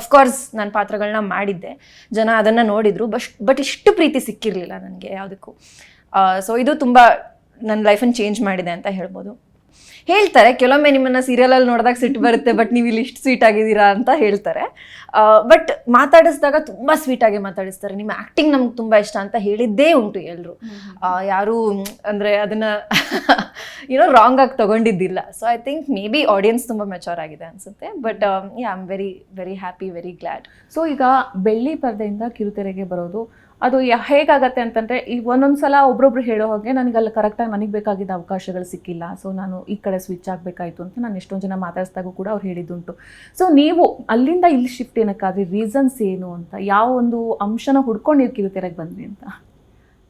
Speaker 2: ಅಫ್ಕೋರ್ಸ್ ನಾನು ಪಾತ್ರಗಳನ್ನ ಮಾಡಿದ್ದೆ. ಜನ ಅದನ್ನು ನೋಡಿದರು. ಬಟ್ ಬಟ್ ಇಷ್ಟು ಪ್ರೀತಿ ಸಿಕ್ಕಿರಲಿಲ್ಲ ನನಗೆ ಯಾವುದಕ್ಕೂ. ಸೊ ಇದು ತುಂಬ ನನ್ನ ಲೈಫನ್ನು ಚೇಂಜ್ ಮಾಡಿದೆ ಅಂತ ಹೇಳ್ಬೋದು. ಹೇಳ್ತಾರೆ. ಕೆಲವೊಮ್ಮೆ ನಿಮ್ಮನ್ನ ಸೀರಿಯಲ್ ಅಲ್ಲಿ ನೋಡಿದಾಗ ಸಿಟ್ಟು ಬರುತ್ತೆ ಬಟ್ ನೀವು ಇಲ್ಲಿ ಇಷ್ಟು ಸ್ವೀಟ್ ಆಗಿದ್ದೀರಾ ಅಂತ ಹೇಳ್ತಾರೆ. ಬಟ್ ಮಾತಾಡಿಸಿದಾಗ ತುಂಬಾ ಸ್ವೀಟ್ ಆಗಿ ಮಾತಾಡಿಸ್ತಾರೆ. ನಿಮ್ಮ ಆಕ್ಟಿಂಗ್ ನಮ್ಗೆ ತುಂಬಾ ಇಷ್ಟ ಅಂತ ಹೇಳಿದ್ದೇ ಉಂಟು ಎಲ್ಲರೂ ಯಾರು, ಅಂದ್ರೆ ಅದನ್ನ ಏನೋ ರಾಂಗ್ ಆಗಿ ತಗೊಂಡಿದ್ದಿಲ್ಲ. So I think may be audience ತುಂಬಾ ಮೆಚೋರ್ ಆಗಿದೆ ಅನ್ಸುತ್ತೆ. But I am very very happy very glad
Speaker 1: so ಈಗ ಬೆಳ್ಳಿ ಪರದೆಯಿಂದ ಕಿರುತೆರೆಗೆ ಬರೋದು ಅದು ಯ- ಹೇಗಾಗತ್ತೆ ಅಂತಂದ್ರೆ ಈ ಒಂದೊಂದ್ಸಲ ಒಬ್ರೊಬ್ರು ಹೇಳೋ ಹಾಗೆ ನನಗೆ ಅಲ್ಲಿ ಕರೆಕ್ಟಾಗಿ ನನಗೆ ಬೇಕಾಗಿದ್ದ ಅವಕಾಶಗಳು ಸಿಕ್ಕಿಲ್ಲ. ಸೊ ನಾನು ಈ ಕಡೆ ಸ್ವಿಚ್ ಆಗಬೇಕಾಯಿತು ಅಂತ ನಾನು ಎಷ್ಟೊಂದು ಜನ ಮಾತಾಡಿಸಿದಾಗೂ ಕೂಡ ಅವ್ರು ಹೇಳಿದ್ದುಂಟು. ಸೊ ನೀವು ಅಲ್ಲಿಂದ ಇಲ್ಲಿ ಶಿಫ್ಟ್ ಏನಕ್ಕಾದ್ರಿ? ರೀಸನ್ಸ್ ಏನು ಅಂತ? ಯಾವ ಒಂದು ಅಂಶನ ಹುಡ್ಕೊಂಡು ನೀವು ಕಿರುತೆರೆಗೆ ಬಂದ್ರಿ ಅಂತ?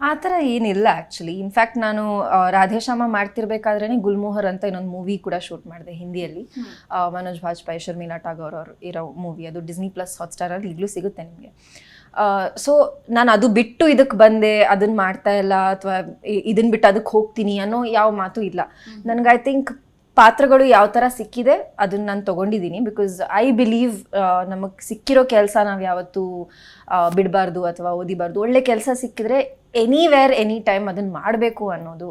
Speaker 2: ಆ ಥರ ಏನಿಲ್ಲ ಆ್ಯಕ್ಚುಲಿ ಇನ್ಫ್ಯಾಕ್ಟ್ ನಾನು ರಾಧೇಶ್ಯಾಮ ಮಾಡ್ತಿರ್ಬೇಕಾದ್ರೇ ಗುಲ್ಮೋಹರ್ ಅಂತ ಇನ್ನೊಂದು ಮೂವಿ ಕೂಡ ಶೂಟ್ ಮಾಡಿದೆ ಹಿಂದಿಯಲ್ಲಿ. ಮನೋಜ್ ಬಾಜ್ಪಾಯಿ ಶರ್ಮಿಲಾ ಟಾಗೋರ್ ಅವರು ಇರೋ ಮೂವಿ ಅದು ಡಿಸ್ನಿ ಪ್ಲಸ್ ಹಾಟ್ಸ್ಟಾರಲ್ಲಿ ಈಗಲೂ ಸಿಗುತ್ತೆ ನಿಮಗೆ. ಸೊ ನಾನು ಅದು ಬಿಟ್ಟು ಇದಕ್ಕೆ ಬಂದೆ ಅದನ್ನ ಮಾಡ್ತಾ ಇಲ್ಲ ಅಥವಾ ಇದನ್ನ ಬಿಟ್ಟು ಅದಕ್ಕೆ ಹೋಗ್ತೀನಿ ಅನ್ನೋ ಯಾವ ಮಾತು ಇಲ್ಲ. ನನಗೆ ಐ ಥಿಂಕ್ ಪಾತ್ರಗಳು ಯಾವ ಥರ ಸಿಕ್ಕಿದೆ ಅದನ್ನ ನಾನು ತೊಗೊಂಡಿದ್ದೀನಿ ಬಿಕಾಸ್ ಐ ಬಿಲೀವ್ ನಮಗೆ ಸಿಕ್ಕಿರೋ ಕೆಲಸ ನಾವು ಯಾವತ್ತೂ ಬಿಡಬಾರ್ದು ಅಥವಾ ಓದಿಬಾರ್ದು. ಒಳ್ಳೆ ಕೆಲಸ ಸಿಕ್ಕಿದ್ರೆ ಎನಿವೇರ್ ಎನಿ ಟೈಮ್ ಅದನ್ನು ಮಾಡಬೇಕು ಅನ್ನೋದು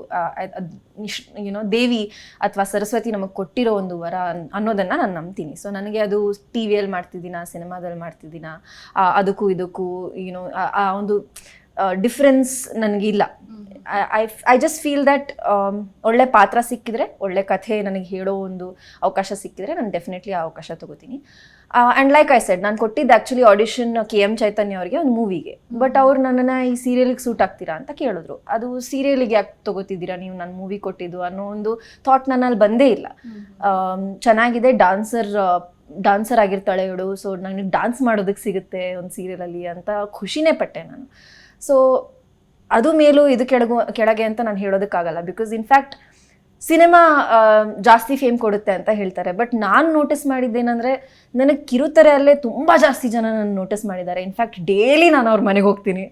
Speaker 2: ಯುನೋ ದೇವಿ ಅಥವಾ ಸರಸ್ವತಿ ನಮಗೆ ಕೊಟ್ಟಿರೋ ಒಂದು ವರ ಅನ್ನೋದನ್ನು ನಾನು ನಂಬ್ತೀನಿ. ಸೊ ನನಗೆ ಅದು ಟಿ ವಿಯಲ್ಲಿ ಮಾಡ್ತಿದ್ದೀನ ಸಿನಿಮಾದಲ್ಲಿ ಮಾಡ್ತಿದ್ದೀನ ಅದಕ್ಕೂ ಇದಕ್ಕೂ ಯುನೋ ಆ ಒಂದು ಡಿಫ್ರೆನ್ಸ್ ನನಗಿಲ್ಲ. I I just feel that ಒಳ್ಳೆ ಪಾತ್ರ ಸಿಕ್ಕಿದ್ರೆ ಒಳ್ಳೆ ಕಥೆ ನನಗೆ ಹೇಳೋ ಒಂದು ಅವಕಾಶ ಸಿಕ್ಕಿದ್ರೆ ನಾನು ಡೆಫಿನೆಟ್ಲಿ ಆ ಅವಕಾಶ ತಗೋತೀನಿ. ಆ್ಯಂಡ್ ಲೈಕ್ ಐ ಸೆಡ್ ನಾನು ಕೊಟ್ಟಿದ್ದು actually audition K M Chaitanya ಅವರಿಗೆ ಒಂದು ಮೂವಿಗೆ ಬಟ್ ಅವ್ರು ನನ್ನನ್ನು ಈ ಸೀರಿಯಲಿಗೆ ಸೂಟ್ ಆಗ್ತೀರಾ ಅಂತ ಕೇಳಿದ್ರು. ಅದು ಸೀರಿಯಲಿಗೆ ಯಾಕೆ ತಗೋತಿದ್ದೀರಾ ನೀವು ನನ್ನ ಮೂವಿ ಕೊಟ್ಟಿದ್ದು ಅನ್ನೋ ಒಂದು ಥಾಟ್ ನನ್ನಲ್ಲಿ ಬಂದೇ ಇಲ್ಲ. ಚೆನ್ನಾಗಿದೆ ಡಾನ್ಸರ್ ಡಾನ್ಸರ್ ಆಗಿರ್ತಾಳೆ ಇವಳು ಸೊ ನನಗೆ ಡಾನ್ಸ್ ಮಾಡೋದಕ್ಕೆ ಸಿಗುತ್ತೆ ಒಂದು ಸೀರಿಯಲಲ್ಲಿ ಅಂತ ಖುಷಿನೇ ಪಟ್ಟೆ ನಾನು. ಸೊ ಅದು ಮೇಲೂ ಇದು ಕೆಳಗು ಕೆಳಗೆ ಅಂತ ನಾನು ಹೇಳೋದಕ್ಕಾಗಲ್ಲ. ಬಿಕಾಸ್ ಇನ್ಫ್ಯಾಕ್ಟ್ ಸಿನಿಮಾ ಜಾಸ್ತಿ ಫೇಮ್ ಕೊಡುತ್ತೆ ಅಂತ ಹೇಳ್ತಾರೆ. ಬಟ್ ನಾನು ನೋಟಿಸ್ ಮಾಡಿದ್ದೇನೆಂದರೆ ನನಗೆ ಕಿರುತೆರೆಯಲ್ಲೇ ತುಂಬ ಜಾಸ್ತಿ ಜನ ನನ್ನ ನೋಟಿಸ್ ಮಾಡಿದ್ದಾರೆ. ಇನ್ಫ್ಯಾಕ್ಟ್ ಡೈಲಿ ನಾನು ಅವ್ರ ಮನೆಗೆ ಹೋಗ್ತೀನಿ.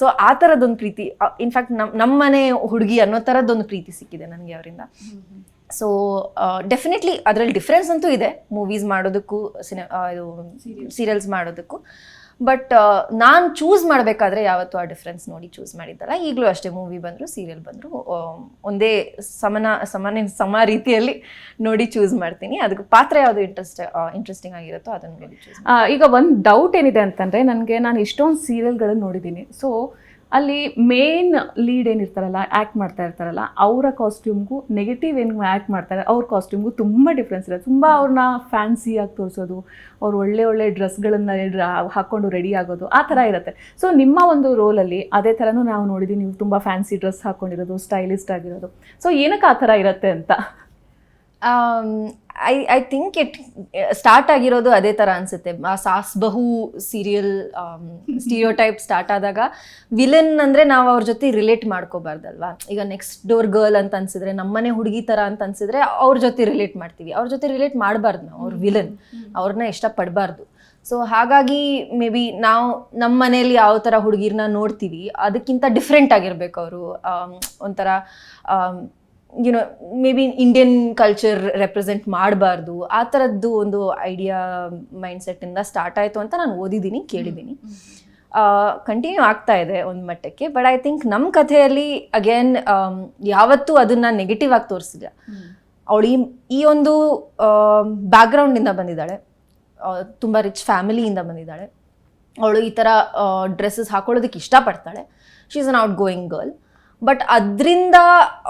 Speaker 2: ಸೊ ಆ ಥರದ್ದೊಂದು ಪ್ರೀತಿ ಇನ್ಫ್ಯಾಕ್ಟ್ ನಮ್ಮ ನಮ್ಮ ಮನೆ ಹುಡುಗಿ ಅನ್ನೋ ಥರದ್ದೊಂದು ಪ್ರೀತಿ ಸಿಕ್ಕಿದೆ ನನಗೆ ಅವರಿಂದ. ಸೊ ಡೆಫಿನೆಟ್ಲಿ ಅದರಲ್ಲಿ ಡಿಫ್ರೆನ್ಸ್ ಅಂತೂ ಇದೆ. ಮೂವೀಸ್ ಮಾಡೋದಕ್ಕೂ ಸಿನಿ ಇದು ಸೀರಿಯಲ್ಸ್ ಮಾಡೋದಕ್ಕೂ. ಬಟ್ ನಾನು ಚೂಸ್ ಮಾಡಬೇಕಾದ್ರೆ ಯಾವತ್ತೂ ಆ ಡಿಫ್ರೆನ್ಸ್ ನೋಡಿ ಚೂಸ್ ಮಾಡಿದ್ದಲ್ಲ. ಈಗಲೂ ಅಷ್ಟೇ ಮೂವಿ ಬಂದರೂ ಸೀರಿಯಲ್ ಬಂದರು. ಒಂದೇ ಸಮನ, ಸಮಾನ, ಸಮ ರೀತಿಯಲ್ಲಿ ನೋಡಿ ಚೂಸ್ ಮಾಡ್ತೀನಿ. ಅದಕ್ಕೆ ಪಾತ್ರ ಯಾವುದು ಇಂಟ್ರೆಸ್ಟ್ ಇಂಟ್ರೆಸ್ಟಿಂಗ್ ಆಗಿರುತ್ತೋ ಅದನ್ನು ನೋಡಿ
Speaker 1: ಈಗ ಒಂದು ಡೌಟ್ ಏನಿದೆ ಅಂತಂದರೆ, ನನಗೆ ನಾನು ಇಷ್ಟೊಂದು ಸೀರಿಯಲ್ಗಳನ್ನು ನೋಡಿದ್ದೀನಿ ಸೊ ಅಲ್ಲಿ ಮೇನ್ ಲೀಡ್ ಏನಿರ್ತಾರಲ್ಲ ಆ್ಯಕ್ಟ್ ಮಾಡ್ತಾ ಇರ್ತಾರಲ್ಲ, ಅವರ ಕಾಸ್ಟ್ಯೂಮ್ಗೂ ನೆಗೆಟಿವ್ ಏನು ಆ್ಯಕ್ಟ್ ಮಾಡ್ತಾರೆ, ಅವ್ರ ಕಾಸ್ಟ್ಯೂಮ್ಗೂ ತುಂಬ ಡಿಫ್ರೆನ್ಸ್ ಇರುತ್ತೆ. ತುಂಬ ಅವ್ರನ್ನ ಫ್ಯಾನ್ಸಿಯಾಗಿ ತೋರಿಸೋದು, ಅವ್ರು ಒಳ್ಳೆ ಒಳ್ಳೆ ಡ್ರೆಸ್ಗಳನ್ನು ಹಾಕ್ಕೊಂಡು ರೆಡಿ ಆಗೋದು, ಆ ಥರ ಇರುತ್ತೆ. ಸೊ ನಿಮ್ಮ ಒಂದು ರೋಲಲ್ಲಿ ಅದೇ ಥರನೂ ನಾವು ನೋಡಿದ್ದೀವಿ ನೀವು ತುಂಬ ಫ್ಯಾನ್ಸಿ ಡ್ರೆಸ್ ಹಾಕ್ಕೊಂಡಿರೋದು ಸ್ಟೈಲಿಸ್ಟ್ ಆಗಿರೋದು. ಸೊ ಏನಕ್ಕೆ ಆ ಥರ ಇರುತ್ತೆ ಅಂತ?
Speaker 2: I I think it start ಆಗಿರೋದು ಅದೇ ಥರ ಅನಿಸುತ್ತೆ. ಆ saas bahu serial stereotype start ಆದಾಗ ವಿಲನ್ ಅಂದರೆ ನಾವು ಅವ್ರ ಜೊತೆ ರಿಲೇಟ್ ಮಾಡ್ಕೋಬಾರ್ದಲ್ವಾ? ಈಗ ನೆಕ್ಸ್ಟ್ ಡೋರ್ ಗರ್ಲ್ ಅಂತ ಅನ್ಸಿದ್ರೆ ನಮ್ಮನೆ ಹುಡುಗಿ ಥರ ಅಂತ ಅನ್ಸಿದ್ರೆ ಅವ್ರ ಜೊತೆ ರಿಲೇಟ್ ಮಾಡ್ತೀವಿ. ಅವ್ರ ಜೊತೆ ರಿಲೇಟ್ ಮಾಡಬಾರ್ದು ನಾವು ಅವ್ರ ವಿಲನ್ ಅವ್ರನ್ನ ಇಷ್ಟಪಡಬಾರ್ದು. ಸೊ ಹಾಗಾಗಿ ಮೇ ಬಿ ನಾವು ನಮ್ಮ ಮನೆಯಲ್ಲಿ ಯಾವ ಥರ ಹುಡುಗಿರನ್ನ ನೋಡ್ತೀವಿ ಅದಕ್ಕಿಂತ ಡಿಫ್ರೆಂಟ್ ಆಗಿರಬೇಕು ಅವರು. ಒಂಥರ you know may be Indian culture represent ಮಾಡಬಾರ್ದು ಆ ಥರದ್ದು ಒಂದು ಐಡಿಯಾ ಮೈಂಡ್ಸೆಟ್ಟಿಂದ ಸ್ಟಾರ್ಟ್ ಆಯಿತು ಅಂತ ನಾನು ಓದಿದ್ದೀನಿ ಕೇಳಿದ್ದೀನಿ. ಕಂಟಿನ್ಯೂ ಆಗ್ತಾ ಇದೆ ಒಂದು ಮಟ್ಟಕ್ಕೆ ಬಟ್ ಐ ಥಿಂಕ್ ನಮ್ಮ ಕಥೆಯಲ್ಲಿ ಅಗೇನ್ ಯಾವತ್ತೂ ಅದನ್ನು ನೆಗೆಟಿವ್ ಆಗಿ ತೋರಿಸಿಲ್ಲ. ಅವಳು ಈ ಈ ಒಂದು ಬ್ಯಾಕ್ಗ್ರೌಂಡಿಂದ ಬಂದಿದ್ದಾಳೆ. ತುಂಬ ರಿಚ್ ಫ್ಯಾಮಿಲಿಯಿಂದ ಬಂದಿದ್ದಾಳೆ. ಅವಳು ಈ ಥರ ಡ್ರೆಸ್ಸಸ್ ಹಾಕೊಳ್ಳೋದಕ್ಕೆ ಇಷ್ಟಪಡ್ತಾಳೆ. She is an outgoing girl but ಅದರಿಂದ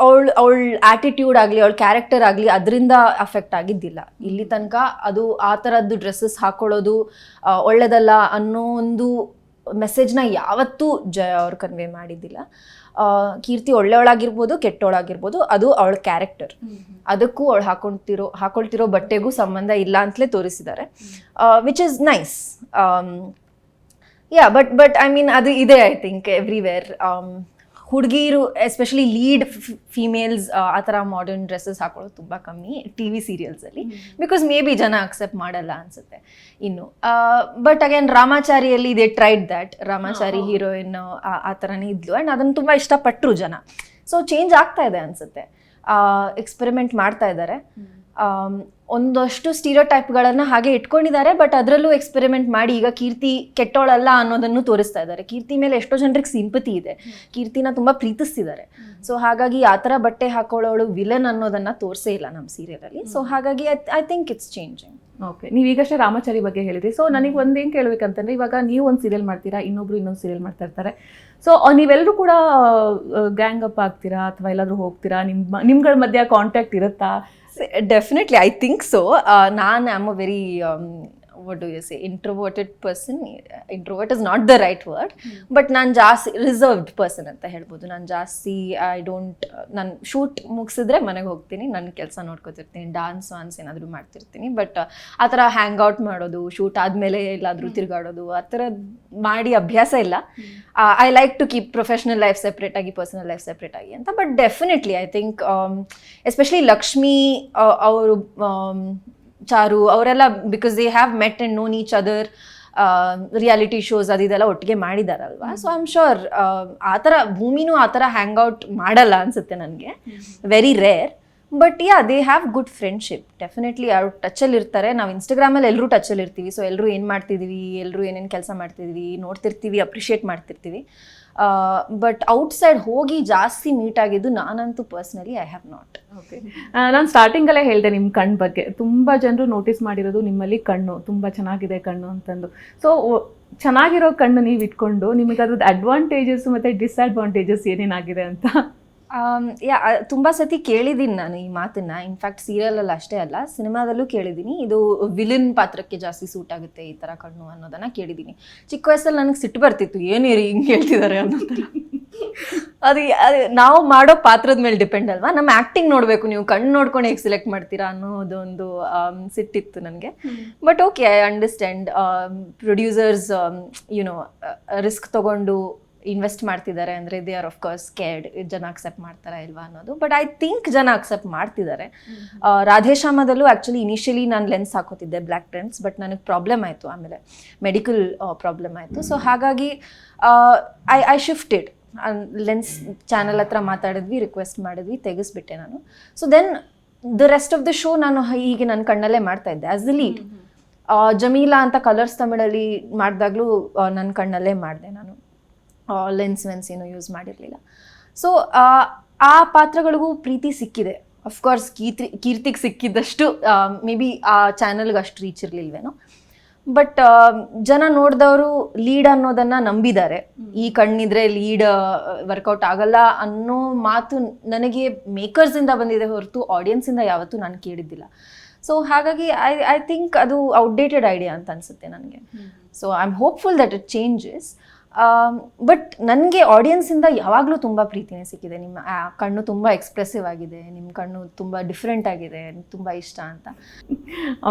Speaker 2: ಅವಳು ಅವಳ ಆ್ಯಟಿಟ್ಯೂಡ್ ಆಗಲಿ ಅವಳ ಕ್ಯಾರೆಕ್ಟರ್ ಆಗಲಿ ಅದರಿಂದ ಅಫೆಕ್ಟ್ ಆಗಿದ್ದಿಲ್ಲ. ಇಲ್ಲಿ ತನಕ ಅದು ಆ ಥರದ್ದು ಡ್ರೆಸ್ಸಸ್ ಹಾಕೊಳ್ಳೋದು ಒಳ್ಳೇದಲ್ಲ ಅನ್ನೋ ಒಂದು ಮೆಸೇಜ್ನ ಯಾವತ್ತೂ ಜಯ ಅವ್ರು ಕನ್ವೆ ಮಾಡಿದ್ದಿಲ್ಲ. ಕೀರ್ತಿ ಒಳ್ಳೆಯವಳಾಗಿರ್ಬೋದು ಕೆಟ್ಟವಳಾಗಿರ್ಬೋದು ಅದು ಅವಳ ಕ್ಯಾರೆಕ್ಟರ್ ಅದಕ್ಕೂ ಅವಳು ಹಾಕೊಳ್ತಿರೋ ಹಾಕೊಳ್ತಿರೋ ಬಟ್ಟೆಗೂ ಸಂಬಂಧ ಇಲ್ಲ ಅಂತಲೇ ತೋರಿಸಿದ್ದಾರೆ. Which is nice yeah but but I mean ಅದು ಇದೆ ಐ ಥಿಂಕ್ ಎವ್ರಿವೇರ್ ಹುಡುಗಿರು ಎಸ್ಪೆಷಲಿ ಲೀಡ್ ಫೀಮೇಲ್ಸ್ ಆ ಥರ ಮಾಡರ್ನ್ ಡ್ರೆಸ್ಸಸ್ ಹಾಕೊಳ್ಳೋದು ತುಂಬ ಕಮ್ಮಿ ಟಿ ವಿ ಸೀರಿಯಲ್ಸಲ್ಲಿ ಬಿಕಾಸ್ ಮೇ ಬಿ ಜನ ಅಕ್ಸೆಪ್ಟ್ ಮಾಡಲ್ಲ ಅನಿಸುತ್ತೆ ಇನ್ನು. But again ರಾಮಾಚಾರಿಯಲ್ಲಿ they tried that Ramachari heroine ಆ ಥರನೇ ಇದ್ಲು. ಆ್ಯಂಡ್ ಅದನ್ನು ತುಂಬ ಇಷ್ಟಪಟ್ಟರು ಜನ. ಸೊ ಚೇಂಜ್ ಆಗ್ತಾ ಇದೆ ಅನಿಸುತ್ತೆ. ಎಕ್ಸ್ಪೆರಿಮೆಂಟ್ ಮಾಡ್ತಾ ಇದ್ದಾರೆ. ಒಂದಷ್ಟು ಸ್ಟೀರೋ ಟೈಪ್ಗಳನ್ನು ಹಾಗೆ ಇಟ್ಕೊಂಡಿದ್ದಾರೆ ಬಟ್ ಅದರಲ್ಲೂ ಎಕ್ಸ್ಪೆರಿಮೆಂಟ್ ಮಾಡಿ ಈಗ ಕೀರ್ತಿ ಕೆಟ್ಟೋಳಲ್ಲ ಅನ್ನೋದನ್ನು ತೋರಿಸ್ತಾ ಇದ್ದಾರೆ. ಕೀರ್ತಿ ಮೇಲೆ ಎಷ್ಟೋ ಜನರಿಗೆ ಸಿಂಪತಿ ಇದೆ. ಕೀರ್ತಿನ ತುಂಬ ಪ್ರೀತಿಸ್ತಿದ್ದಾರೆ. ಸೊ ಹಾಗಾಗಿ ಆ ಥರ ಬಟ್ಟೆ ಹಾಕೊಳ್ಳೋಳು ವಿಲನ್ ಅನ್ನೋದನ್ನ ತೋರಿಸೇ ಇಲ್ಲ ನಮ್ಮ ಸೀರಿಯಲಲ್ಲಿ ಸೊ ಹಾಗಾಗಿ I think it's changing
Speaker 1: okay ನೀವು ಈಗಷ್ಟೇ ರಾಮಾಚಾರಿ ಬಗ್ಗೆ ಹೇಳಿದ್ರಿ. ಸೊ ನನಗೆ ಒಂದೇನು ಕೇಳಬೇಕಂತಂದ್ರೆ ಇವಾಗ ನೀವು ಒಂದು ಸೀರಿಯಲ್ ಮಾಡ್ತೀರಾ ಇನ್ನೊಬ್ರು ಇನ್ನೊಂದು ಸೀರಿಯಲ್ ಮಾಡ್ತಾ ಇರ್ತಾರೆ. ಸೊ ನೀವೆಲ್ಲರೂ ಕೂಡ ಗ್ಯಾಂಗ್ ಅಪ್ ಆಗ್ತೀರಾ ಅಥವಾ ಎಲ್ಲಾದರೂ ಹೋಗ್ತೀರಾ? ನಿಮ್ಮ ನಿಮ್ಗಳ ಮಧ್ಯೆ ಕಾಂಟ್ಯಾಕ್ಟ್ ಇರುತ್ತಾ?
Speaker 2: definitely. I think so. Uh, nan i'm a very um, what do you see introverted person introvert is not the right word but ನಾನು ಜಾಸ್ತಿ ರಿಸರ್ವ್ಡ್ ಪರ್ಸನ್ ಅಂತ ಹೇಳ್ಬೋದು. ನಾನು ಜಾಸ್ತಿ ಐ ಡೋಂಟ್ ನಾನು ಶೂಟ್ ಮುಗಿಸಿದ್ರೆ ಮನೆಗೆ ಹೋಗ್ತೀನಿ ನನ್ನ ಕೆಲಸ ನೋಡ್ಕೋತಿರ್ತೀನಿ ಡಾನ್ಸ್ ವಾನ್ಸ್ ಏನಾದರೂ ಮಾಡ್ತಿರ್ತೀನಿ ಬಟ್ ಆ ಥರ ಹ್ಯಾಂಗ್ ಔಟ್ ಮಾಡೋದು ಶೂಟ್ ಆದಮೇಲೆ ಎಲ್ಲಾದರೂ ತಿರುಗಾಡೋದು ಆ ಥರ ಮಾಡಿ ಅಭ್ಯಾಸ ಇಲ್ಲ. I like to keep professional life separate ಆಗಿ ಪರ್ಸನಲ್ ಲೈಫ್ ಸೆಪ್ರೇಟ್ ಆಗಿ ಅಂತ but definitely I think especially Lakshmi ಅವರು ಚಾರು ಅವರೆಲ್ಲ because they have met and known each other reality shows ಅದಿದೆಲ್ಲ ಒಟ್ಟಿಗೆ ಮಾಡಿದಾರಲ್ವಾ? ಸೊ ಐ ಆಮ್ ಶೋರ್ ಆ ಥರ ಭೂಮಿನೂ ಆ ಥರ ಹ್ಯಾಂಗ್ ಔಟ್ ಮಾಡಲ್ಲ ಅನಿಸುತ್ತೆ ನನಗೆ. Very rare but yeah they have good friendship definitely ಅವ್ರು ಟಚಲ್ಲಿ ಇರ್ತಾರೆ. ನಾವು ಇನ್ಸ್ಟಾಗ್ರಾಮಲ್ಲಿ ಎಲ್ಲರೂ ಟಚಲ್ಲಿ ಇರ್ತೀವಿ. ಸೊ ಎಲ್ಲರೂ ಏನು ಮಾಡ್ತಿದ್ದೀವಿ ಎಲ್ಲರೂ ಏನೇನು ಕೆಲಸ ಮಾಡ್ತಿದ್ದೀವಿ ನೋಡ್ತಿರ್ತೀವಿ ಅಪ್ರಿಷಿಯೇಟ್ ಮಾಡ್ತಿರ್ತೀವಿ. ಬಟ್ ಔಟ್ಸೈಡ್ ಹೋಗಿ ಜಾಸ್ತಿ ಮೀಟ್ ಆಗಿದ್ದು ನಾನಂತೂ personally I have not
Speaker 1: okay ನಾನು ಸ್ಟಾರ್ಟಿಂಗಲ್ಲೇ ಹೇಳಿದೆ ನಿಮ್ಮ ಕಣ್ಣು ಬಗ್ಗೆ. ತುಂಬ ಜನರು ನೋಟಿಸ್ ಮಾಡಿರೋದು ನಿಮ್ಮಲ್ಲಿ ಕಣ್ಣು, ತುಂಬ ಚೆನ್ನಾಗಿದೆ ಕಣ್ಣು ಅಂತಂದು. ಸೊ ಚೆನ್ನಾಗಿರೋ ಕಣ್ಣು ನೀವು ಇಟ್ಕೊಂಡು ನಿಮಗೆ ಅದ್ರದ್ದು ಅಡ್ವಾಂಟೇಜಸ್ ಮತ್ತು ಡಿಸ್ಅಡ್ವಾಂಟೇಜಸ್ ಏನೇನಾಗಿದೆ ಅಂತ
Speaker 2: ಯಾ ತುಂಬ ಸತಿ ಕೇಳಿದ್ದೀನಿ ನಾನು ಈ ಮಾತನ್ನ. ಇನ್ಫ್ಯಾಕ್ಟ್ ಸೀರಿಯಲಲ್ಲಿ ಅಷ್ಟೇ ಅಲ್ಲ ಸಿನಿಮಾದಲ್ಲೂ ಕೇಳಿದ್ದೀನಿ ಇದು ವಿಲನ್ ಪಾತ್ರಕ್ಕೆ ಜಾಸ್ತಿ ಸೂಟ್ ಆಗುತ್ತೆ ಈ ಥರ ಕಣ್ಣು ಅನ್ನೋದನ್ನ ಕೇಳಿದ್ದೀನಿ ಚಿಕ್ಕ ವಯಸ್ಸಲ್ಲಿ ನನಗೆ ಸಿಟ್ಟು ಬರ್ತಿತ್ತು ಏನೇರಿ ಹಿಂಗೆ ಹೇಳ್ತಿದ್ದಾರೆ ಅನ್ನೋ ಥರ ಅದು ಅದು ನಾವು ಮಾಡೋ ಪಾತ್ರದ ಮೇಲೆ ಡಿಪೆಂಡ್ ಅಲ್ವಾ? ನಮ್ಮ ಆ್ಯಕ್ಟಿಂಗ್ ನೋಡಬೇಕು ನೀವು ಕಣ್ಣು ನೋಡ್ಕೊಂಡು ಹೇಗೆ ಸೆಲೆಕ್ಟ್ ಮಾಡ್ತೀರಾ ಅನ್ನೋದೊಂದು ಸಿಟ್ಟಿತ್ತು ನನಗೆ. But okay I understand producers you know risk ತಗೊಂಡು ಇನ್ವೆಸ್ಟ್ ಮಾಡ್ತಿದ್ದಾರೆ ಅಂದರೆ they are of course cared ಜನ ಅಕ್ಸೆಪ್ಟ್ ಮಾಡ್ತಾರಾ ಇಲ್ವಾ ಅನ್ನೋದು. ಬಟ್ ಐ ಥಿಂಕ್ ಜನ ಅಕ್ಸೆಪ್ಟ್ ಮಾಡ್ತಿದ್ದಾರೆ. ರಾಧೇಶಾಮದಲ್ಲೂ ರಾಧೇಶ್ಯಾಮದಲ್ಲೂ ಆ್ಯಕ್ಚುಲಿ ಇನಿಷಿಯಲಿ ನಾನು ಲೆನ್ಸ್ ಹಾಕೋತಿದ್ದೆ ಬ್ಲ್ಯಾಕ್ ಟ್ರೆಂಡ್ಸ್ ಬಟ್ ನನಗೆ ಪ್ರಾಬ್ಲಮ್ ಆಯಿತು ಆಮೇಲೆ ಮೆಡಿಕಲ್ ಪ್ರಾಬ್ಲಮ್ ಆಯಿತು. ಸೊ ಹಾಗಾಗಿ I I shifted lens channel ಹತ್ರ ಮಾತಾಡಿದ್ವಿ ರಿಕ್ವೆಸ್ಟ್ ಮಾಡಿದ್ವಿ ತೆಗೆಸ್ಬಿಟ್ಟೆ ನಾನು. So then the rest of the show ನಾನು ಹೀಗೆ ನನ್ನ ಕಣ್ಣಲ್ಲೇ ಮಾಡ್ತಾ ಇದ್ದೆ. ಆಸ್ ದ ಲೀಡ್ ಜಮೀಲಾ ಅಂತ ಕಲರ್ಸ್ ತಮಿಳಲ್ಲಿ ಮಾಡಿದಾಗ್ಲೂ ನನ್ನ ಕಣ್ಣಲ್ಲೇ ಮಾಡಿದೆ ನಾನು. ಲೆನ್ಸ್ ವೆನ್ಸ್ ಏನು ಯೂಸ್ ಮಾಡಿರಲಿಲ್ಲ. ಸೊ ಆ ಪಾತ್ರಗಳಿಗೂ ಪ್ರೀತಿ ಸಿಕ್ಕಿದೆ. ಅಫ್ಕೋರ್ಸ್ ಕೀರ್ತಿ ಕೀರ್ತಿಗೆ ಸಿಕ್ಕಿದ್ದಷ್ಟು ಮೇ ಬಿ ಆ ಚಾನಲ್ಗೆ ಅಷ್ಟು ರೀಚ್ ಇರಲಿಲ್ವೇನೋ. ಬಟ್ ಜನ ನೋಡಿದವರು ಲೀಡ್ ಅನ್ನೋದನ್ನ ನಂಬಿದ್ದಾರೆ. ಈ ಕಣ್ಣಿದ್ರೆ ಲೀಡ್ ವರ್ಕೌಟ್ ಆಗಲ್ಲ ಅನ್ನೋ ಮಾತು ನನಗೆ ಮೇಕರ್ಸಿಂದ ಬಂದಿದೆ ಹೊರತು ಆಡಿಯನ್ಸಿಂದ ಯಾವತ್ತೂ ನಾನು ಕೇಳಿದ್ದಿಲ್ಲ. ಸೊ ಹಾಗಾಗಿ ಐ ಐ ಥಿಂಕ್ ಅದು ಔಟ್ಡೇಟೆಡ್ ಐಡಿಯಾ ಅಂತ ಅನಿಸುತ್ತೆ ನನಗೆ. So I am hopeful that it changes but ನನಗೆ ಆಡಿಯನ್ಸಿಂದ ಯಾವಾಗಲೂ ತುಂಬ ಪ್ರೀತಿನೇ ಸಿಕ್ಕಿದೆ. ನಿಮ್ಮ ಕಣ್ಣು ತುಂಬ ಎಕ್ಸ್ಪ್ರೆಸಿವ್ ಆಗಿದೆ. ನಿಮ್ಮ ಕಣ್ಣು ತುಂಬ ಡಿಫ್ರೆಂಟ್ ಆಗಿದೆ. ತುಂಬ ಇಷ್ಟ ಅಂತ.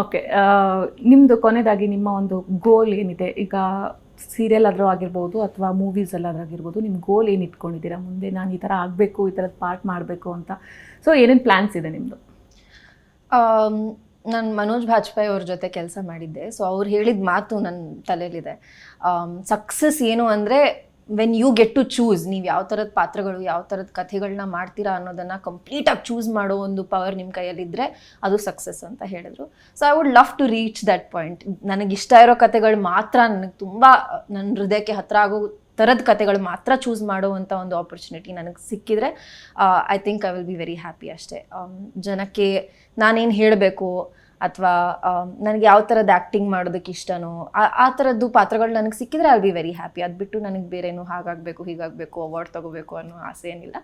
Speaker 1: ಓಕೆ ನಿಮ್ಮದು ಕೊನೆಯದಾಗಿ ನಿಮ್ಮ ಒಂದು ಗೋಲ್ ಏನಿದೆ? ಈಗ ಸೀರಿಯಲ್ ಆದರೂ ಆಗಿರ್ಬೋದು ಅಥವಾ ಮೂವೀಸ್ ಎಲ್ಲಾದ್ರೂ ಆಗಿರ್ಬೋದು ನಿಮ್ಮ ಗೋಲ್ ಏನು ಇಟ್ಕೊಂಡಿದ್ದೀರಾ? ಮುಂದೆ ನಾನು ಈ ಥರ ಆಗಬೇಕು ಈ ಥರದ ಪಾರ್ಟ್ ಮಾಡಬೇಕು ಅಂತ. ಸೊ ಏನೇನು ಪ್ಲ್ಯಾನ್ಸ್ ಇದೆ ನಿಮ್ಮದು
Speaker 2: ನಾನು ಮನೋಜ್ ಭಾಜ್ಪೈ ಅವ್ರ ಜೊತೆ ಕೆಲಸ ಮಾಡಿದ್ದೆ. ಸೊ ಅವ್ರು ಹೇಳಿದ ಮಾತು ನನ್ನ ತಲೆಯಲ್ಲಿದೆ. ಸಕ್ಸಸ್ ಏನು ಅಂದರೆ when you get to choose ನೀವು ಯಾವ ಥರದ ಪಾತ್ರಗಳು, ಯಾವ ಥರದ ಕಥೆಗಳನ್ನ ಮಾಡ್ತೀರಾ ಅನ್ನೋದನ್ನು ಕಂಪ್ಲೀಟಾಗಿ ಚೂಸ್ ಮಾಡೋ ಒಂದು ಪವರ್ ನಿಮ್ಮ ಕೈಯಲ್ಲಿದ್ದರೆ ಅದು ಸಕ್ಸಸ್ ಅಂತ ಹೇಳಿದ್ರು. So I would love to reach that point ನನಗೆ ಇಷ್ಟ ಇರೋ ಕಥೆಗಳು ಮಾತ್ರ ನನಗೆ ತುಂಬ ನನ್ನ ಹೃದಯಕ್ಕೆ ಹತ್ರ ಆಗೋ ಥರದ ಕಥೆಗಳು ಮಾತ್ರ ಚೂಸ್ ಮಾಡುವಂಥ ಒಂದು ಆಪರ್ಚುನಿಟಿ ನನಗೆ ಸಿಕ್ಕಿದ್ರೆ I think I will be very happy ಅಷ್ಟೇ. ಜನಕ್ಕೆ ನಾನೇನು ಹೇಳಬೇಕು ಅಥವಾ ನನಗೆ ಯಾವ ಥರದ ಆ್ಯಕ್ಟಿಂಗ್ ಮಾಡೋದಕ್ಕೆ ಇಷ್ಟನೋ ಆ- ಆ ಥರದ್ದು ಪಾತ್ರಗಳು ನನಗೆ ಸಿಕ್ಕಿದ್ರೆ ಐ ಬಿ ವೆರಿ ಹ್ಯಾಪಿ ಅದು ಬಿಟ್ಟು ನನಗೆ ಬೇರೇನು ಹಾಗಾಗಬೇಕು ಹೀಗಾಗಬೇಕು ಅವಾರ್ಡ್ ತಗೋಬೇಕು ಅನ್ನೋ ಆಸೆ ಏನಿಲ್ಲ.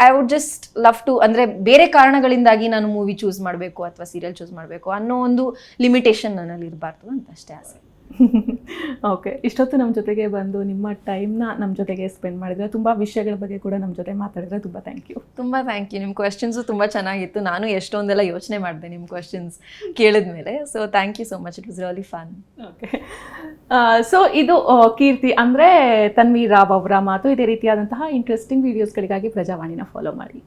Speaker 2: I would just love to ಅಂದರೆ ಬೇರೆ ಕಾರಣಗಳಿಂದಾಗಿ ನಾನು ಮೂವಿ ಚೂಸ್ ಮಾಡಬೇಕು ಅಥವಾ ಸೀರಿಯಲ್ ಚೂಸ್ ಮಾಡಬೇಕು ಅನ್ನೋ ಒಂದು ಲಿಮಿಟೇಷನ್ ನನ್ನಲ್ಲಿ ಇರಬಾರ್ದು ಅಂತ ಅಷ್ಟೇ ಆಸೆ.
Speaker 1: ಓಕೆ ಇಷ್ಟೊತ್ತು ನಮ್ಮ ಜೊತೆಗೆ ಬಂದು ನಿಮ್ಮ ಟೈಮ್ನ ನಮ್ಮ ಜೊತೆಗೆ ಸ್ಪೆಂಡ್ ಮಾಡಿದ್ರೆ ತುಂಬ ವಿಷಯಗಳ ಬಗ್ಗೆ ಕೂಡ ನಮ್ಮ ಜೊತೆ ಮಾತಾಡಿದ್ರೆ ತುಂಬ ಥ್ಯಾಂಕ್ ಯು
Speaker 2: ತುಂಬ ಥ್ಯಾಂಕ್ ಯು ನಿಮ್ಮ ಕ್ವೆಶನ್ಸು ತುಂಬ ಚೆನ್ನಾಗಿತ್ತು. ನಾನು ಎಷ್ಟೊಂದೆಲ್ಲ ಯೋಚನೆ ಮಾಡಿದೆ ನಿಮ್ಮ ಕ್ವೆಶನ್ಸ್ ಕೇಳಿದ ಮೇಲೆ so thank you so much it was really fun
Speaker 1: okay so ಇದು ಕೀರ್ತಿ ಅಂದರೆ ತನ್ವಿ ರಾವ್ ಅವರ ಮಾತು. ಇದೇ ರೀತಿಯಾದಂತಹ ಇಂಟ್ರೆಸ್ಟಿಂಗ್ ವೀಡಿಯೋಸ್ಗಳಿಗಾಗಿ ಪ್ರಜಾವಾಣಿನ ಫಾಲೋ ಮಾಡಿ.